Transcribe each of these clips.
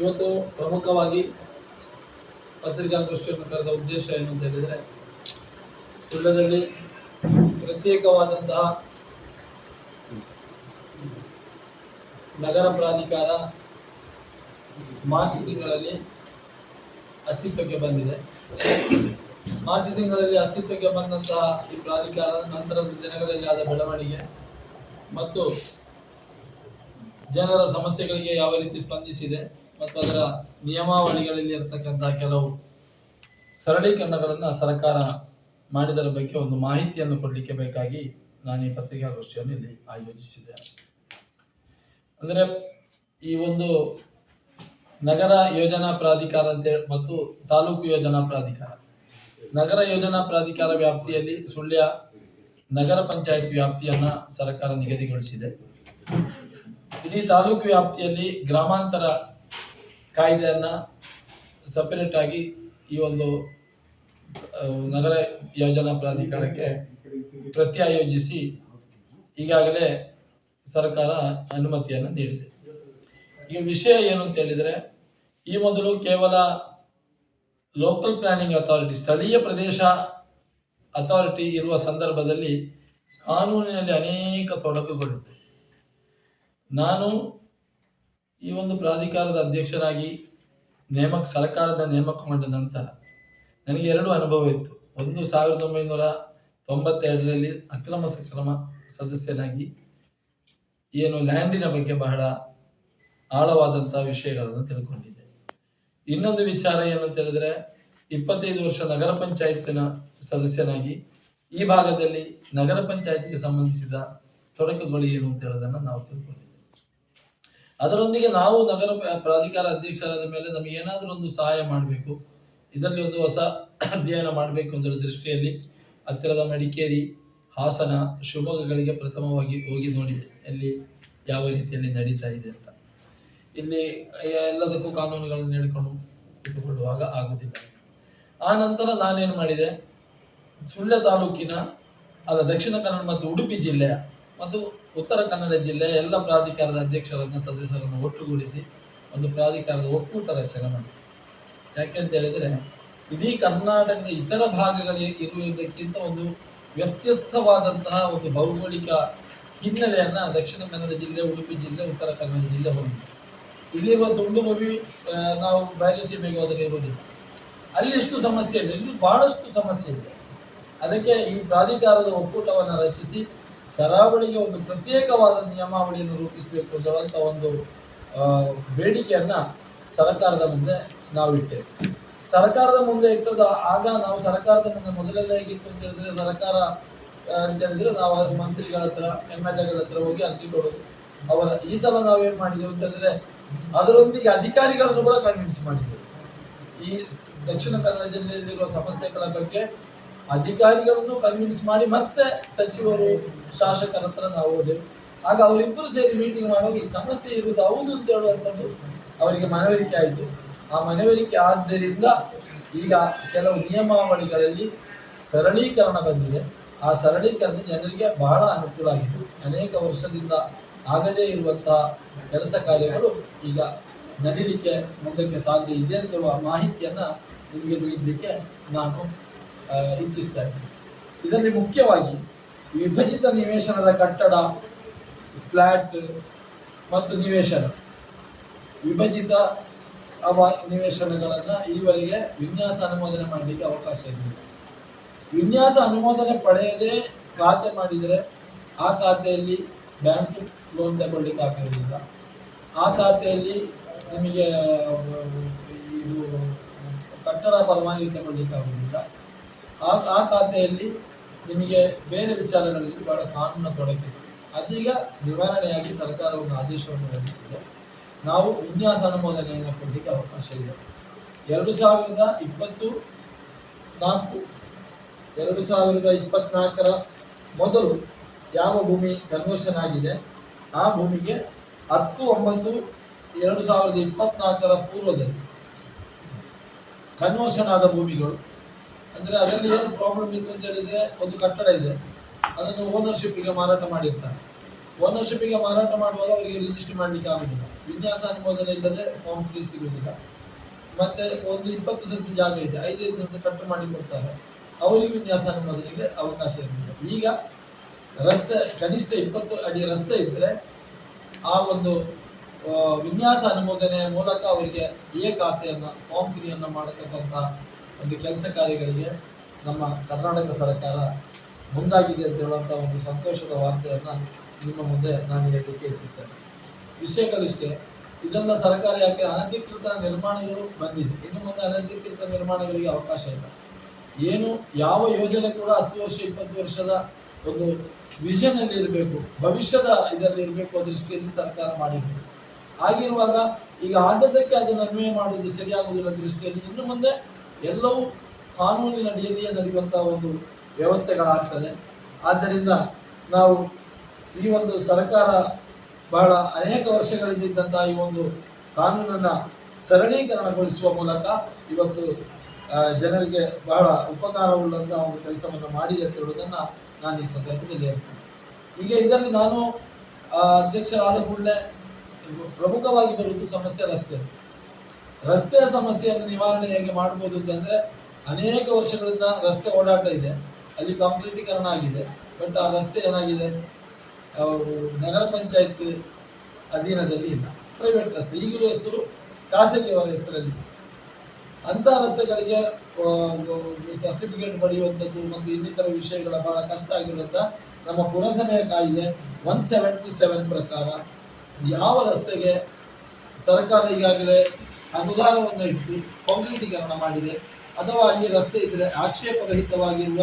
ಇವತ್ತು ಪ್ರಮುಖವಾಗಿ ಪತ್ರಿಕಾಗೋಷ್ಠಿಯನ್ನು ಕರೆದ ಉದ್ದೇಶ ಏನು ಅಂತ ಹೇಳಿದರೆ, ಸುಳ್ಳದಲ್ಲಿ ಪ್ರತ್ಯೇಕವಾದಂತಹ ನಗರ ಪ್ರಾಧಿಕಾರ ಮಾರ್ಚ್ ತಿಂಗಳಲ್ಲಿ ಅಸ್ತಿತ್ವಕ್ಕೆ ಬಂದಿದೆ. ಮಾರ್ಚ್ ತಿಂಗಳಲ್ಲಿ ಅಸ್ತಿತ್ವಕ್ಕೆ ಬಂದಂತಹ ಈ ಪ್ರಾಧಿಕಾರ ನಂತರದ ದಿನಗಳಲ್ಲಿ ಆದ ಬೆಳವಣಿಗೆ ಮತ್ತು ಜನರ ಸಮಸ್ಯೆಗಳಿಗೆ ಯಾವ ರೀತಿ ಸ್ಪಂದಿಸಿದೆ ಮತ್ತು ಅದರ ನಿಯಮಾವಳಿಗಳಲ್ಲಿ ಇರತಕ್ಕಂಥ ಕೆಲವು ಸರಳೀಕರಣಗಳನ್ನು ಸರ್ಕಾರ ಮಾಡಿದರ ಬಗ್ಗೆ ಒಂದು ಮಾಹಿತಿಯನ್ನು ಕೊಡಲಿಕ್ಕೆ ಬೇಕಾಗಿ ನಾನು ಈ ಪತ್ರಿಕಾಗೋಷ್ಠಿಯನ್ನು ಇಲ್ಲಿ ಆಯೋಜಿಸಿದೆ. ಅಂದರೆ ಈ ಒಂದು ನಗರ ಯೋಜನಾ ಪ್ರಾಧಿಕಾರ ಅಂತೇಳಿ ಮತ್ತು ತಾಲೂಕು ಯೋಜನಾ ಪ್ರಾಧಿಕಾರ. ನಗರ ಯೋಜನಾ ಪ್ರಾಧಿಕಾರ ವ್ಯಾಪ್ತಿಯಲ್ಲಿ ಸುಳ್ಯ ನಗರ ಪಂಚಾಯತ್ ವ್ಯಾಪ್ತಿಯನ್ನು ಸರ್ಕಾರ ನಿಗದಿಗೊಳಿಸಿದೆ. ಇಡೀ ತಾಲೂಕು ವ್ಯಾಪ್ತಿಯಲ್ಲಿ ಗ್ರಾಮಾಂತರ ಕಾಯ್ದೆಯನ್ನು ಆಗಿ ಈ ಒಂದು ನಗರ ಯೋಜನಾ ಪ್ರಾಧಿಕಾರಕ್ಕೆ ಪ್ರತ್ಯಾಯೋಜಿಸಿ ಈಗಾಗಲೇ ಸರ್ಕಾರ ಅನುಮತಿಯನ್ನು ನೀಡಿದೆ. ಈ ವಿಷಯ ಏನು ಅಂತ ಹೇಳಿದರೆ, ಈ ಮೊದಲು ಕೇವಲ ಲೋಕಲ್ ಪ್ಲಾನಿಂಗ್ ಅಥಾರಿಟಿ ಸ್ಥಳೀಯ ಪ್ರದೇಶ ಅಥಾರಿಟಿ ಇರುವ ಸಂದರ್ಭದಲ್ಲಿ ಕಾನೂನಿನಲ್ಲಿ ಅನೇಕ ತೊಡಕುಗಳಿತ್ತು ನಾನು ಈ ಒಂದು ಪ್ರಾಧಿಕಾರದ ಅಧ್ಯಕ್ಷರಾಗಿ ನೇಮಕ ಸರ್ಕಾರದ ನೇಮಕಗೊಂಡ ನಂತರ ನನಗೆ ಎರಡು ಅನುಭವ ಇತ್ತು. ಒಂದು ಸಾವಿರದ ಒಂಬೈನೂರ ತೊಂಬತ್ತೆರಡರಲ್ಲಿ ಅಕ್ರಮ ಸಕ್ರಮ ಸದಸ್ಯನಾಗಿ ಏನು ಲ್ಯಾಂಡಿನ ಬಗ್ಗೆ ಬಹಳ ಆಳವಾದಂಥ ವಿಷಯಗಳನ್ನು ತಿಳ್ಕೊಂಡಿದ್ದೆ. ಇನ್ನೊಂದು ವಿಚಾರ ಏನು ಅಂತ ಹೇಳಿದ್ರೆ, ಇಪ್ಪತ್ತೈದು ವರ್ಷ ನಗರ ಪಂಚಾಯತ್ನ ಸದಸ್ಯನಾಗಿ ಈ ಭಾಗದಲ್ಲಿ ನಗರ ಪಂಚಾಯತ್ಗೆ ಸಂಬಂಧಿಸಿದ ತೊಡಕುಗಳು ಏನು ಅಂತ ಹೇಳೋದನ್ನು ನಾವು ತಿಳ್ಕೊಂಡಿದ್ದೇವೆ ಅದರೊಂದಿಗೆ ನಾವು ನಗರ ಪ್ರಾಧಿಕಾರ ಅಧ್ಯಕ್ಷರಾದ ಮೇಲೆ ನಮಗೆ ಏನಾದರೂ ಒಂದು ಸಹಾಯ ಮಾಡಬೇಕು. ಇದರಲ್ಲಿ ಒಂದು ಹೊಸ ಅಧ್ಯಯನ ಮಾಡಬೇಕು ಅಂತ ದೃಷ್ಟಿಯಲ್ಲಿ ಹತ್ತಿರದ ಮಡಿಕೇರಿ ಹಾಸನ ಶಿವಮೊಗ್ಗಗಳಿಗೆ ಪ್ರಥಮವಾಗಿ ಹೋಗಿ ನೋಡಿ ಅಲ್ಲಿ ಯಾವ ರೀತಿಯಲ್ಲಿ ನಡೀತಾ ಇದೆ ಅಂತ. ಇಲ್ಲಿ ಎಲ್ಲದಕ್ಕೂ ಕಾನೂನುಗಳನ್ನು ಹೇಳ್ಕೊಂಡು ಇಟ್ಟುಕೊಳ್ಳುವಾಗ ಆಗುವುದಿಲ್ಲ. ಆ ನಂತರ ನಾನೇನು ಮಾಡಿದೆ? ಸುಳ್ಯ ತಾಲೂಕಿನ, ಅಲ್ಲ ದಕ್ಷಿಣ ಕನ್ನಡ ಮತ್ತು ಉಡುಪಿ ಜಿಲ್ಲೆಯ ಮತ್ತು ಉತ್ತರ ಕನ್ನಡ ಜಿಲ್ಲೆಯ ಎಲ್ಲ ಪ್ರಾಧಿಕಾರದ ಅಧ್ಯಕ್ಷರನ್ನು ಸದಸ್ಯರನ್ನು ಒಟ್ಟುಗೂಡಿಸಿ ಒಂದು ಪ್ರಾಧಿಕಾರದ ಒಕ್ಕೂಟ ರಚನೆ ಮಾಡಿ ಯಾಕೆಂತ ಹೇಳಿದರೆ, ಇಡೀ ಕರ್ನಾಟಕದ ಇತರ ಭಾಗಗಳಿಗೆ ಇರುವುದಕ್ಕಿಂತ ಒಂದು ವ್ಯತ್ಯಸ್ತವಾದಂತಹ ಒಂದು ಭೌಗೋಳಿಕ ಹಿನ್ನೆಲೆಯನ್ನು ದಕ್ಷಿಣ ಕನ್ನಡ ಜಿಲ್ಲೆ, ಉಡುಪಿ ಜಿಲ್ಲೆ, ಉತ್ತರ ಕನ್ನಡ ಜಿಲ್ಲೆ ಹೊಂದಿದೆ. ಇಲ್ಲಿರುವ ತುಂಡು ಮವಿ ನಾವು ಬಯಲುಸೀಮೆಗೆ ಹೋದರೆ ಇರುವುದಿಲ್ಲ. ಅಲ್ಲಿ ಎಷ್ಟು ಸಮಸ್ಯೆ ಇದೆ? ಇಲ್ಲಿ ಬಹಳಷ್ಟು ಸಮಸ್ಯೆ ಇದೆ. ಅದಕ್ಕೆ ಈ ಪ್ರಾಧಿಕಾರದ ಒಕ್ಕೂಟವನ್ನು ರಚಿಸಿ ಕರಾವಳಿಗೆ ಒಂದು ಪ್ರತ್ಯೇಕವಾದ ನಿಯಮಾವಳಿಯನ್ನು ರೂಪಿಸಬೇಕು ಅಂತ ಒಂದು ಬೇಡಿಕೆಯನ್ನು ಸರ್ಕಾರದ ಮುಂದೆ ನಾವು ಇಟ್ಟೇವೆ ಸರ್ಕಾರದ ಮುಂದೆ ಇಟ್ಟದ ಆಗ ನಾವು ಸರ್ಕಾರದ ಮುಂದೆ ಮೊದಲೆಲ್ಲ ಹೇಗಿತ್ತು ಅಂತ ಹೇಳಿದ್ರೆ ಸರ್ಕಾರ ಅಂತ ಹೇಳಿದ್ರೆ ನಾವು ಮಂತ್ರಿಗಳ ಹತ್ರ ಎಂ ಎಲ್ ಎಗಳ ಹತ್ರ ಹೋಗಿ ಅರ್ಜಿ ಕೊಡೋದು. ಅವರ, ಈ ಸಲ ನಾವೇನು ಮಾಡಿದೆವು ಅಂತ ಹೇಳಿದ್ರೆ ಅದರೊಂದಿಗೆ ಅಧಿಕಾರಿಗಳನ್ನು ಕೂಡ ಕನ್ವಿನ್ಸ್ ಮಾಡಿದ್ದೇವೆ ಈ ದಕ್ಷಿಣ ಕನ್ನಡ ಜಿಲ್ಲೆಯಲ್ಲಿರುವ ಸಮಸ್ಯೆಗಳ ಬಗ್ಗೆ ಅಧಿಕಾರಿಗಳನ್ನು ಕನ್ವಿನ್ಸ್ ಮಾಡಿ ಮತ್ತೆ ಸಚಿವರು, ಶಾಸಕರ ಹತ್ರ ನಾವು ಹೋದೆವು. ಆಗ ಅವರಿಬ್ಬರು ಸೇರಿ ಮೀಟಿಂಗ್ ಮಾಡುವಾಗ ಈ ಸಮಸ್ಯೆ ಇರುವುದು ಹೌದು ಅಂತ ಹೇಳುವಂಥದ್ದು ಅವರಿಗೆ ಮನವರಿಕೆ ಆಯಿತು. ಆ ಮನವರಿಕೆ ಆದ್ದರಿಂದ ಈಗ ಕೆಲವು ನಿಯಮಾವಳಿಗಳಲ್ಲಿ ಸರಳೀಕರಣ ಬಂದಿದೆ. ಆ ಸರಳೀಕರಣ ಜನರಿಗೆ ಬಹಳ ಅನುಕೂಲ ಆಗಿದೆ. ಅನೇಕ ವರ್ಷದಿಂದ ಆಗದೇ ಇರುವಂತಹ ಕೆಲಸ ಕಾರ್ಯಗಳು ಈಗ ನಡೀಲಿಕ್ಕೆ ಮುಂದಕ್ಕೆ ಸಾಧ್ಯ ಇದೆ ಅಂತ ಮಾಹಿತಿಯನ್ನು ನಿಮಗೆ ನೀಡಲಿಕ್ಕೆ ನಾನು ಆ, ಇಚ್ಛಿಸ್ತಾ ಇದ್ದೀನಿ ಇದರಲ್ಲಿ ಮುಖ್ಯವಾಗಿ ವಿಭಜಿತ ನಿವೇಶನದ ಕಟ್ಟಡ ಫ್ಲ್ಯಾಟ್ ಮತ್ತು ನಿವೇಶನ. ವಿಭಜಿತ ಅವ ನಿವೇಶನಗಳನ್ನು ಈವರೆಗೆ ವಿನ್ಯಾಸ ಅನುಮೋದನೆ ಮಾಡಲಿಕ್ಕೆ ಅವಕಾಶ ಇದೆ ವಿನ್ಯಾಸ ಅನುಮೋದನೆ ಪಡೆಯದೇ ಖಾತೆ ಮಾಡಿದರೆ ಆ ಖಾತೆಯಲ್ಲಿ ಬ್ಯಾಂಕ್ ಲೋನ್ ತಗೊಳ್ಳಿಕ್ಕೆ ಆಗೋದಿಲ್ಲ ಆ ಖಾತೆಯಲ್ಲಿ ನಿಮಗೆ ಇದು ಕಟ್ಟಡ ಪರವಾನಗಿ ತಗೊಳ್ಳಿಕ್ಕೆ ಆಗುವುದಿಲ್ಲ ಆ ಆ ಖಾತೆಯಲ್ಲಿ ನಿಮಗೆ ಬೇರೆ ವಿಚಾರಗಳಲ್ಲಿ ಬಹಳ ಕಾನೂನು ತೊಡಗಿದೆ ಅದೀಗ ನಿವಾರಣೆಯಾಗಿ ಸರ್ಕಾರ ಒಂದು ಆದೇಶವನ್ನು ಹೊರಡಿಸಿದೆ. ನಾವು ವಿನ್ಯಾಸ ಅನುಮೋದನೆಯನ್ನು ಕೊಡಲಿಕ್ಕೆ ಅವಕಾಶ ಇದೆ. ಎರಡು ಸಾವಿರದ ಇಪ್ಪತ್ತು ನಾಲ್ಕು, ಎರಡು ಸಾವಿರದ ಇಪ್ಪತ್ನಾಲ್ಕರ ಮೊದಲು ಯಾವ ಭೂಮಿ ಕನ್ವರ್ಷನ್ ಆಗಿದೆ, ಆ ಭೂಮಿಗೆ ಹತ್ತು ಒಂಬತ್ತು ಎರಡು ಸಾವಿರದ ಇಪ್ಪತ್ನಾಲ್ಕರ ಪೂರ್ವದಲ್ಲಿ ಕನ್ವರ್ಷನ್ ಆದ ಭೂಮಿಗಳು ಅಂದರೆ ಅದರಲ್ಲಿ ಏನು ಪ್ರಾಬ್ಲಮ್ ಇತ್ತು ಅಂತ ಹೇಳಿದರೆ ಒಂದು ಕಟ್ಟಡ ಇದೆ. ಅದನ್ನು ಓನರ್ಶಿಪ್ಪಿಗೆ ಮಾರಾಟ ಮಾಡಿರ್ತಾರೆ. ಓನರ್ಶಿಪ್ಪಿಗೆ ಮಾರಾಟ ಮಾಡುವಾಗ ಅವರಿಗೆ ರಿಜಿಸ್ಟರ್ ಮಾಡಲಿಕ್ಕೆ ಆಗುದಿಲ್ಲ. ವಿನ್ಯಾಸ ಅನುಮೋದನೆ ಇಲ್ಲದೆ ಫಾರ್ಮ್ ಫ್ರೀ ಸಿಗುವುದಿಲ್ಲ ಮತ್ತೆ ಒಂದು ಇಪ್ಪತ್ತು ಸೆನ್ಸ್ ಜಾಗ ಇದೆ. ಐದೈದು ಸೆನ್ಸ್ ಕಟ್ ಮಾಡಿ ಕೊಡ್ತಾರೆ. ಅವರಿಗೆ ವಿನ್ಯಾಸ ಅನುಮೋದನೆಗೆ ಅವಕಾಶ ಇರಲಿಲ್ಲ ಈಗ ರಸ್ತೆ, ಕನಿಷ್ಠ ಇಪ್ಪತ್ತು ಅಡಿ ರಸ್ತೆ ಇದ್ದರೆ ಆ ಒಂದು ವಿನ್ಯಾಸ ಅನುಮೋದನೆಯ ಮೂಲಕ ಅವರಿಗೆ ಎ ಖಾತೆಯನ್ನು ಫಾರ್ಮ್ ಫ್ರೀಯನ್ನು ಮಾಡತಕ್ಕಂಥ ಒಂದು ಕೆಲಸ ಕಾರ್ಯಗಳಿಗೆ ನಮ್ಮ ಕರ್ನಾಟಕ ಸರ್ಕಾರ ಮುಂದಾಗಿದೆ ಅಂತ ಹೇಳುವಂಥ ಒಂದು ಸಂತೋಷದ ವಾರ್ತೆಯನ್ನು ನಿಮ್ಮ ಮುಂದೆ ನಾನು ಹೇಳಲಿಕ್ಕೆ ಇಚ್ಛಿಸ್ತೇನೆ. ವಿಷಯಗಳಿಷ್ಟೇ ಇದೆಲ್ಲ ಸರ್ಕಾರ ಯಾಕೆ ಅನಧಿಕೃತ ನಿರ್ಮಾಣಗಳು ಬಂದಿದೆ. ಇನ್ನು ಮುಂದೆ ಅನಧಿಕೃತ ನಿರ್ಮಾಣಗಳಿಗೆ ಅವಕಾಶ ಇಲ್ಲ. ಏನು ಯಾವ ಯೋಜನೆ ಕೂಡ ಹತ್ತು ವರ್ಷ, ಇಪ್ಪತ್ತು ವರ್ಷದ ಒಂದು ವಿಷನಲ್ಲಿ ಇರಬೇಕು, ಭವಿಷ್ಯದ ಇದರಲ್ಲಿ ಇರಬೇಕು ದೃಷ್ಟಿಯಲ್ಲಿ ಸರ್ಕಾರ ಮಾಡಿದೆ ಆಗಿರುವಾಗ ಈಗ ಆದದ್ದಕ್ಕೆ ಅದನ್ನು ಅನ್ವಯ ಮಾಡುವುದು ಸರಿಯಾಗುವುದಿಲ್ಲ ದೃಷ್ಟಿಯಲ್ಲಿ. ಇನ್ನು ಮುಂದೆ ಎಲ್ಲವೂ ಕಾನೂನಿನ ಅಡಿಯಲ್ಲಿಯೇ ನಡೆಯುವಂಥ ಒಂದು ವ್ಯವಸ್ಥೆಗಳಾಗ್ತದೆ. ಆದ್ದರಿಂದ ನಾವು ಈ ಒಂದು ಸರ್ಕಾರ ಬಹಳ ಅನೇಕ ವರ್ಷಗಳಿಂದ ಇದ್ದಂತಹ ಈ ಒಂದು ಕಾನೂನನ್ನ ಸರಳೀಕರಣಗೊಳಿಸುವ ಮೂಲಕ ಇವತ್ತು ಜನರಿಗೆ ಬಹಳ ಉಪಕಾರವುಳ್ಳಂತಹ ಒಂದು ಕೆಲಸವನ್ನು ಮಾಡಿದೆ ಅಂತ ಹೇಳುವುದನ್ನು ನಾನು ಈ ಸಂದರ್ಭದಲ್ಲಿ ಹೇಳ್ತೇನೆ. ಈಗ ಇದರಲ್ಲಿ ನಾನು ಅಧ್ಯಕ್ಷರಾದ ಕೂಡಲೇ ಪ್ರಮುಖವಾಗಿ ಬರುವುದು ಸಮಸ್ಯೆ ರಸ್ತೆ. ರಸ್ತೆಯ ಸಮಸ್ಯೆಯನ್ನು ನಿವಾರಣೆ ಹೇಗೆ ಮಾಡ್ಬೋದು ಅಂತಂದ್ರೆ ಅನೇಕ ವರ್ಷಗಳಿಂದ ರಸ್ತೆ ಓಡಾಟ ಇದೆ. ಅಲ್ಲಿ ಕಾಂಕ್ರೀಟೀಕರಣ ಆಗಿದೆ. ಬಟ್ ಆ ರಸ್ತೆ ಏನಾಗಿದೆ? ನಗರ ಪಂಚಾಯತ್ ಅಧೀನದಲ್ಲಿ ಇಲ್ಲ. ಪ್ರೈವೇಟ್ ರಸ್ತೆ. ಈಗಲೂ ಹೆಸರು ಖಾಸಗಿಯವರ ಹೆಸರಲ್ಲಿ ಅಂಥ ರಸ್ತೆಗಳಿಗೆ ಸರ್ಟಿಫಿಕೇಟ್ ಪಡೆಯುವಂಥದ್ದು ಮತ್ತು ಇನ್ನಿತರ ವಿಷಯಗಳ ಬಹಳ ಕಷ್ಟ ಆಗಿರುವಂತ ನಮ್ಮ ಪುರಸಭೆಯ ಕಾಯಿದೆ ಒನ್ ಸೆವೆಂಟಿ ಸೆವೆನ್ ಪ್ರಕಾರ ಯಾವ ರಸ್ತೆಗೆ ಸರ್ಕಾರ ಈಗಾಗಲೇ ಅನುದಾನವನ್ನು ಇಟ್ಟು ಕಾಂಕ್ರೀಟೀಕರಣ ಮಾಡಿದೆ. ಅಥವಾ ಅಲ್ಲಿ ರಸ್ತೆ ಇದ್ದರೆ ಆಕ್ಷೇಪರಹಿತವಾಗಿರುವ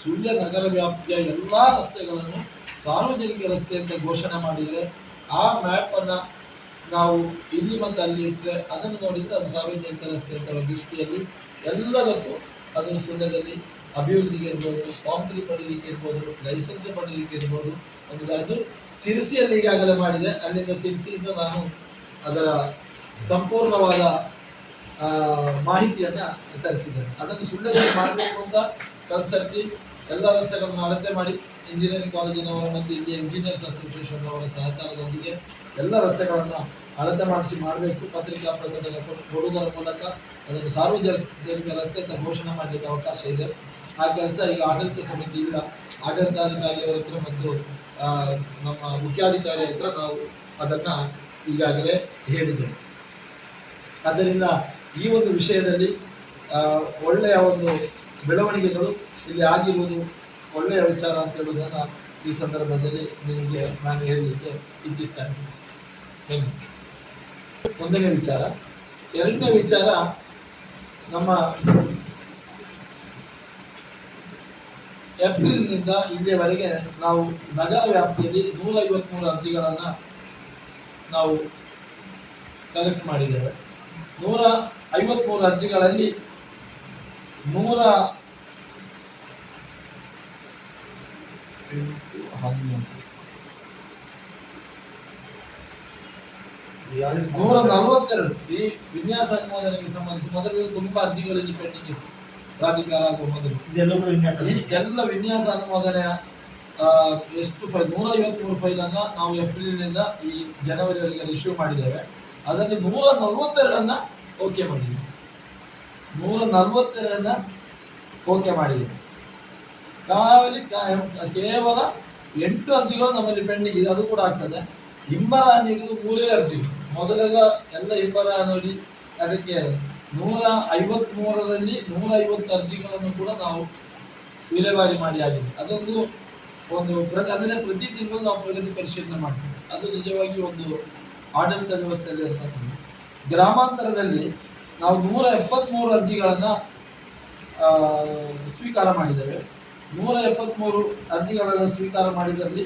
ಸುಳ್ಯ ನಗರ ವ್ಯಾಪ್ತಿಯ ಎಲ್ಲ ರಸ್ತೆಗಳನ್ನು ಸಾರ್ವಜನಿಕ ರಸ್ತೆ ಅಂತ ಘೋಷಣೆ ಮಾಡಿದರೆ, ಆ ಮ್ಯಾಪನ್ನು ನಾವು ಇಲ್ಲಿ ಮತ್ತು ಅಲ್ಲಿ ಇಟ್ಟರೆ ಅದನ್ನು ನೋಡಿದರೆ ಅದು ಸಾರ್ವಜನಿಕ ರಸ್ತೆ ಅಂತ ದೃಷ್ಟಿಯಲ್ಲಿ ಎಲ್ಲದಕ್ಕೂ ಅದು ಸುಳ್ಯದಲ್ಲಿ ಅಭಿವೃದ್ಧಿಗೆ ಇರ್ಬೋದು ಕಾಂಕ್ರೀಟ್ ಪಡೀಲಿಕ್ಕೆ ಇರ್ಬೋದು ಲೈಸೆನ್ಸ್ ಪಡೀಲಿಕ್ಕೆ ಇರ್ಬೋದು. ಒಂದು ಅದು ಸಿರಿಸಿಯಲ್ಲಿ ಈಗಾಗಲೇ ಮಾಡಿದೆ. ಅಲ್ಲಿಂದ ಸಿರಿಸಿಯಿಂದ ನಾನು ಅದರ ಸಂಪೂರ್ಣವಾದ ಮಾಹಿತಿಯನ್ನು ತರಿಸಿದ್ದೇನೆ ಅದನ್ನು ಸುಳ್ಯದಲ್ಲಿ ಮಾಡಬೇಕು ಅಂತ ಕನ್ಸರ್ಟಿ ಎಲ್ಲ ರಸ್ತೆಗಳನ್ನು ಅಳತೆ ಮಾಡಿ ಇಂಜಿನಿಯರಿಂಗ್ ಕಾಲೇಜಿನವರ ಮತ್ತು ಇಲ್ಲಿ ಇಂಜಿನಿಯರ್ಸ್ ಅಸೋಸಿಯೇಷನ್ ಅವರ ಸಹಕಾರದೊಂದಿಗೆ ಎಲ್ಲ ರಸ್ತೆಗಳನ್ನು ಅಳತೆ ಮಾಡಿಸಿ ಮಾಡಬೇಕು. ಪತ್ರಿಕಾ ಪ್ರಕಟಣೆ ಕೊಡ್- ಕೊಡುವುದರ ಮೂಲಕ ಅದನ್ನು ಸಾರ್ವಜನಿಕ ರಸ್ತೆ ಅಂತ ಘೋಷಣೆ ಮಾಡಲಿಕ್ಕೆ ಅವಕಾಶ ಇದೆ. ಆ ಕೆಲಸ ಈಗ ಆಡಳಿತ ಸಮಿತಿ ಇಲ್ಲ. ಆಡಳಿತಾಧಿಕಾರಿಯವರ ಹತ್ರ ಮತ್ತು ನಮ್ಮ ಮುಖ್ಯಾಧಿಕಾರಿ ಹತ್ರ ನಾವು ಅದನ್ನು ಈಗಾಗಲೇ ಹೇಳಿದ್ದೇವೆ. ಆದ್ದರಿಂದ ಈ ಒಂದು ವಿಷಯದಲ್ಲಿ ಒಳ್ಳೆಯ ಒಂದು ಬೆಳವಣಿಗೆಗಳು ಇಲ್ಲಿ ಆಗಿರುವುದು ಒಳ್ಳೆಯ ವಿಚಾರ ಅಂತ ಹೇಳುವುದನ್ನು ಈ ಸಂದರ್ಭದಲ್ಲಿ ನಿಮಗೆ ನಾನು ಹೇಳಲಿಕ್ಕೆ ಇಚ್ಛಿಸ್ತೇನೆ? ಒಂದನೇ ವಿಚಾರ. ಎರಡನೇ ವಿಚಾರ, ನಮ್ಮ ಏಪ್ರಿಲ್ನಿಂದ ಇಲ್ಲಿಯವರೆಗೆ ನಾವು ನಗರ ವ್ಯಾಪ್ತಿಯಲ್ಲಿ ನೂರ ಐವತ್ತ್ಮೂರು ಅರ್ಜಿಗಳನ್ನು ನಾವು ಕಲೆಕ್ಟ್ ಮಾಡಿದ್ದೇವೆ. ನೂರ ಐವತ್ಮೂರು ಅರ್ಜಿಗಳಲ್ಲಿ ನೂರ ನೂರ ನಲವತ್ತೆರಡು ಈ ವಿನ್ಯಾಸ ಅನುಮೋದನೆಗೆ ಸಂಬಂಧಿಸಿ ಮೊದಲು ತುಂಬಾ ಅರ್ಜಿಗಳಲ್ಲಿ ಪೆಂಡಿಂಗ್ ಇತ್ತು. ಪ್ರಾಧಿಕಾರ ಆಗುವ ಮೊದಲು. ಎಲ್ಲ ವಿನ್ಯಾಸ ಅನುಮೋದನೆ ಆ, ಎಷ್ಟು ಫೈಲ್ ನೂರ ಐವತ್ಮೂರು ಫೈಲ್ ಅನ್ನ ನಾವು ಏಪ್ರಿಲ್ನಿಂದ ಈ ಜನವರಿವರೆಗೆ ಇಶ್ಯೂ ಮಾಡಿದ್ದೇವೆ. ಅದರಲ್ಲಿ ನೂರ ನಲ್ವತ್ತೆರಡನ್ನ ಓಕೆ ಮಾಡಿದೆ. ನೂರ ನಲ್ವತ್ತೆರಡನ್ನ ಓಕೆ ಮಾಡಿದೆ. ಕಾವಲಿ ಕೇವಲ ಎಂಟು ಅರ್ಜಿಗಳು ನಮ್ಮಲ್ಲಿ ಪೆಂಡಿಂಗ್ ಇದೆ, ಅದು ಕೂಡ ಆಗ್ತದೆ. ಹಿಂಬರ ನೀಡಿದ್ದು ಮೂರೇ ಅರ್ಜಿ. ಮೊದಲೆಲ್ಲ ಎಲ್ಲ ಹಿಂಬರ ನೋಡಿ ಅದಕ್ಕೆ ನೂರ ಐವತ್ಮೂರರಲ್ಲಿ ನೂರ ಐವತ್ತು ಅರ್ಜಿಗಳನ್ನು ಕೂಡ ನಾವು ವಿಲೇವಾರಿ ಮಾಡಿ ಆಗಿದೆ ಅದೊಂದು ಒಂದು ಅಂದರೆ ಪ್ರತಿ ತಿಂಗಳು ನಾವು ಪ್ರಗತಿ ಪರಿಶೀಲನೆ ಮಾಡ್ತೀವಿ. ಅದು ನಿಜವಾಗಿ ಒಂದು ಆಡಳಿತ ವ್ಯವಸ್ಥೆಯಲ್ಲಿ ಇರ್ತಕ್ಕಂಥ ಗ್ರಾಮಾಂತರದಲ್ಲಿ ನಾವು ನೂರ ಎಪ್ಪತ್ತ್ಮೂರು ಅರ್ಜಿಗಳನ್ನು ಸ್ವೀಕಾರ ಮಾಡಿದ್ದೇವೆ. ನೂರ ಎಪ್ಪತ್ತ್ಮೂರು ಅರ್ಜಿಗಳನ್ನು ಸ್ವೀಕಾರ ಮಾಡಿದಲ್ಲಿ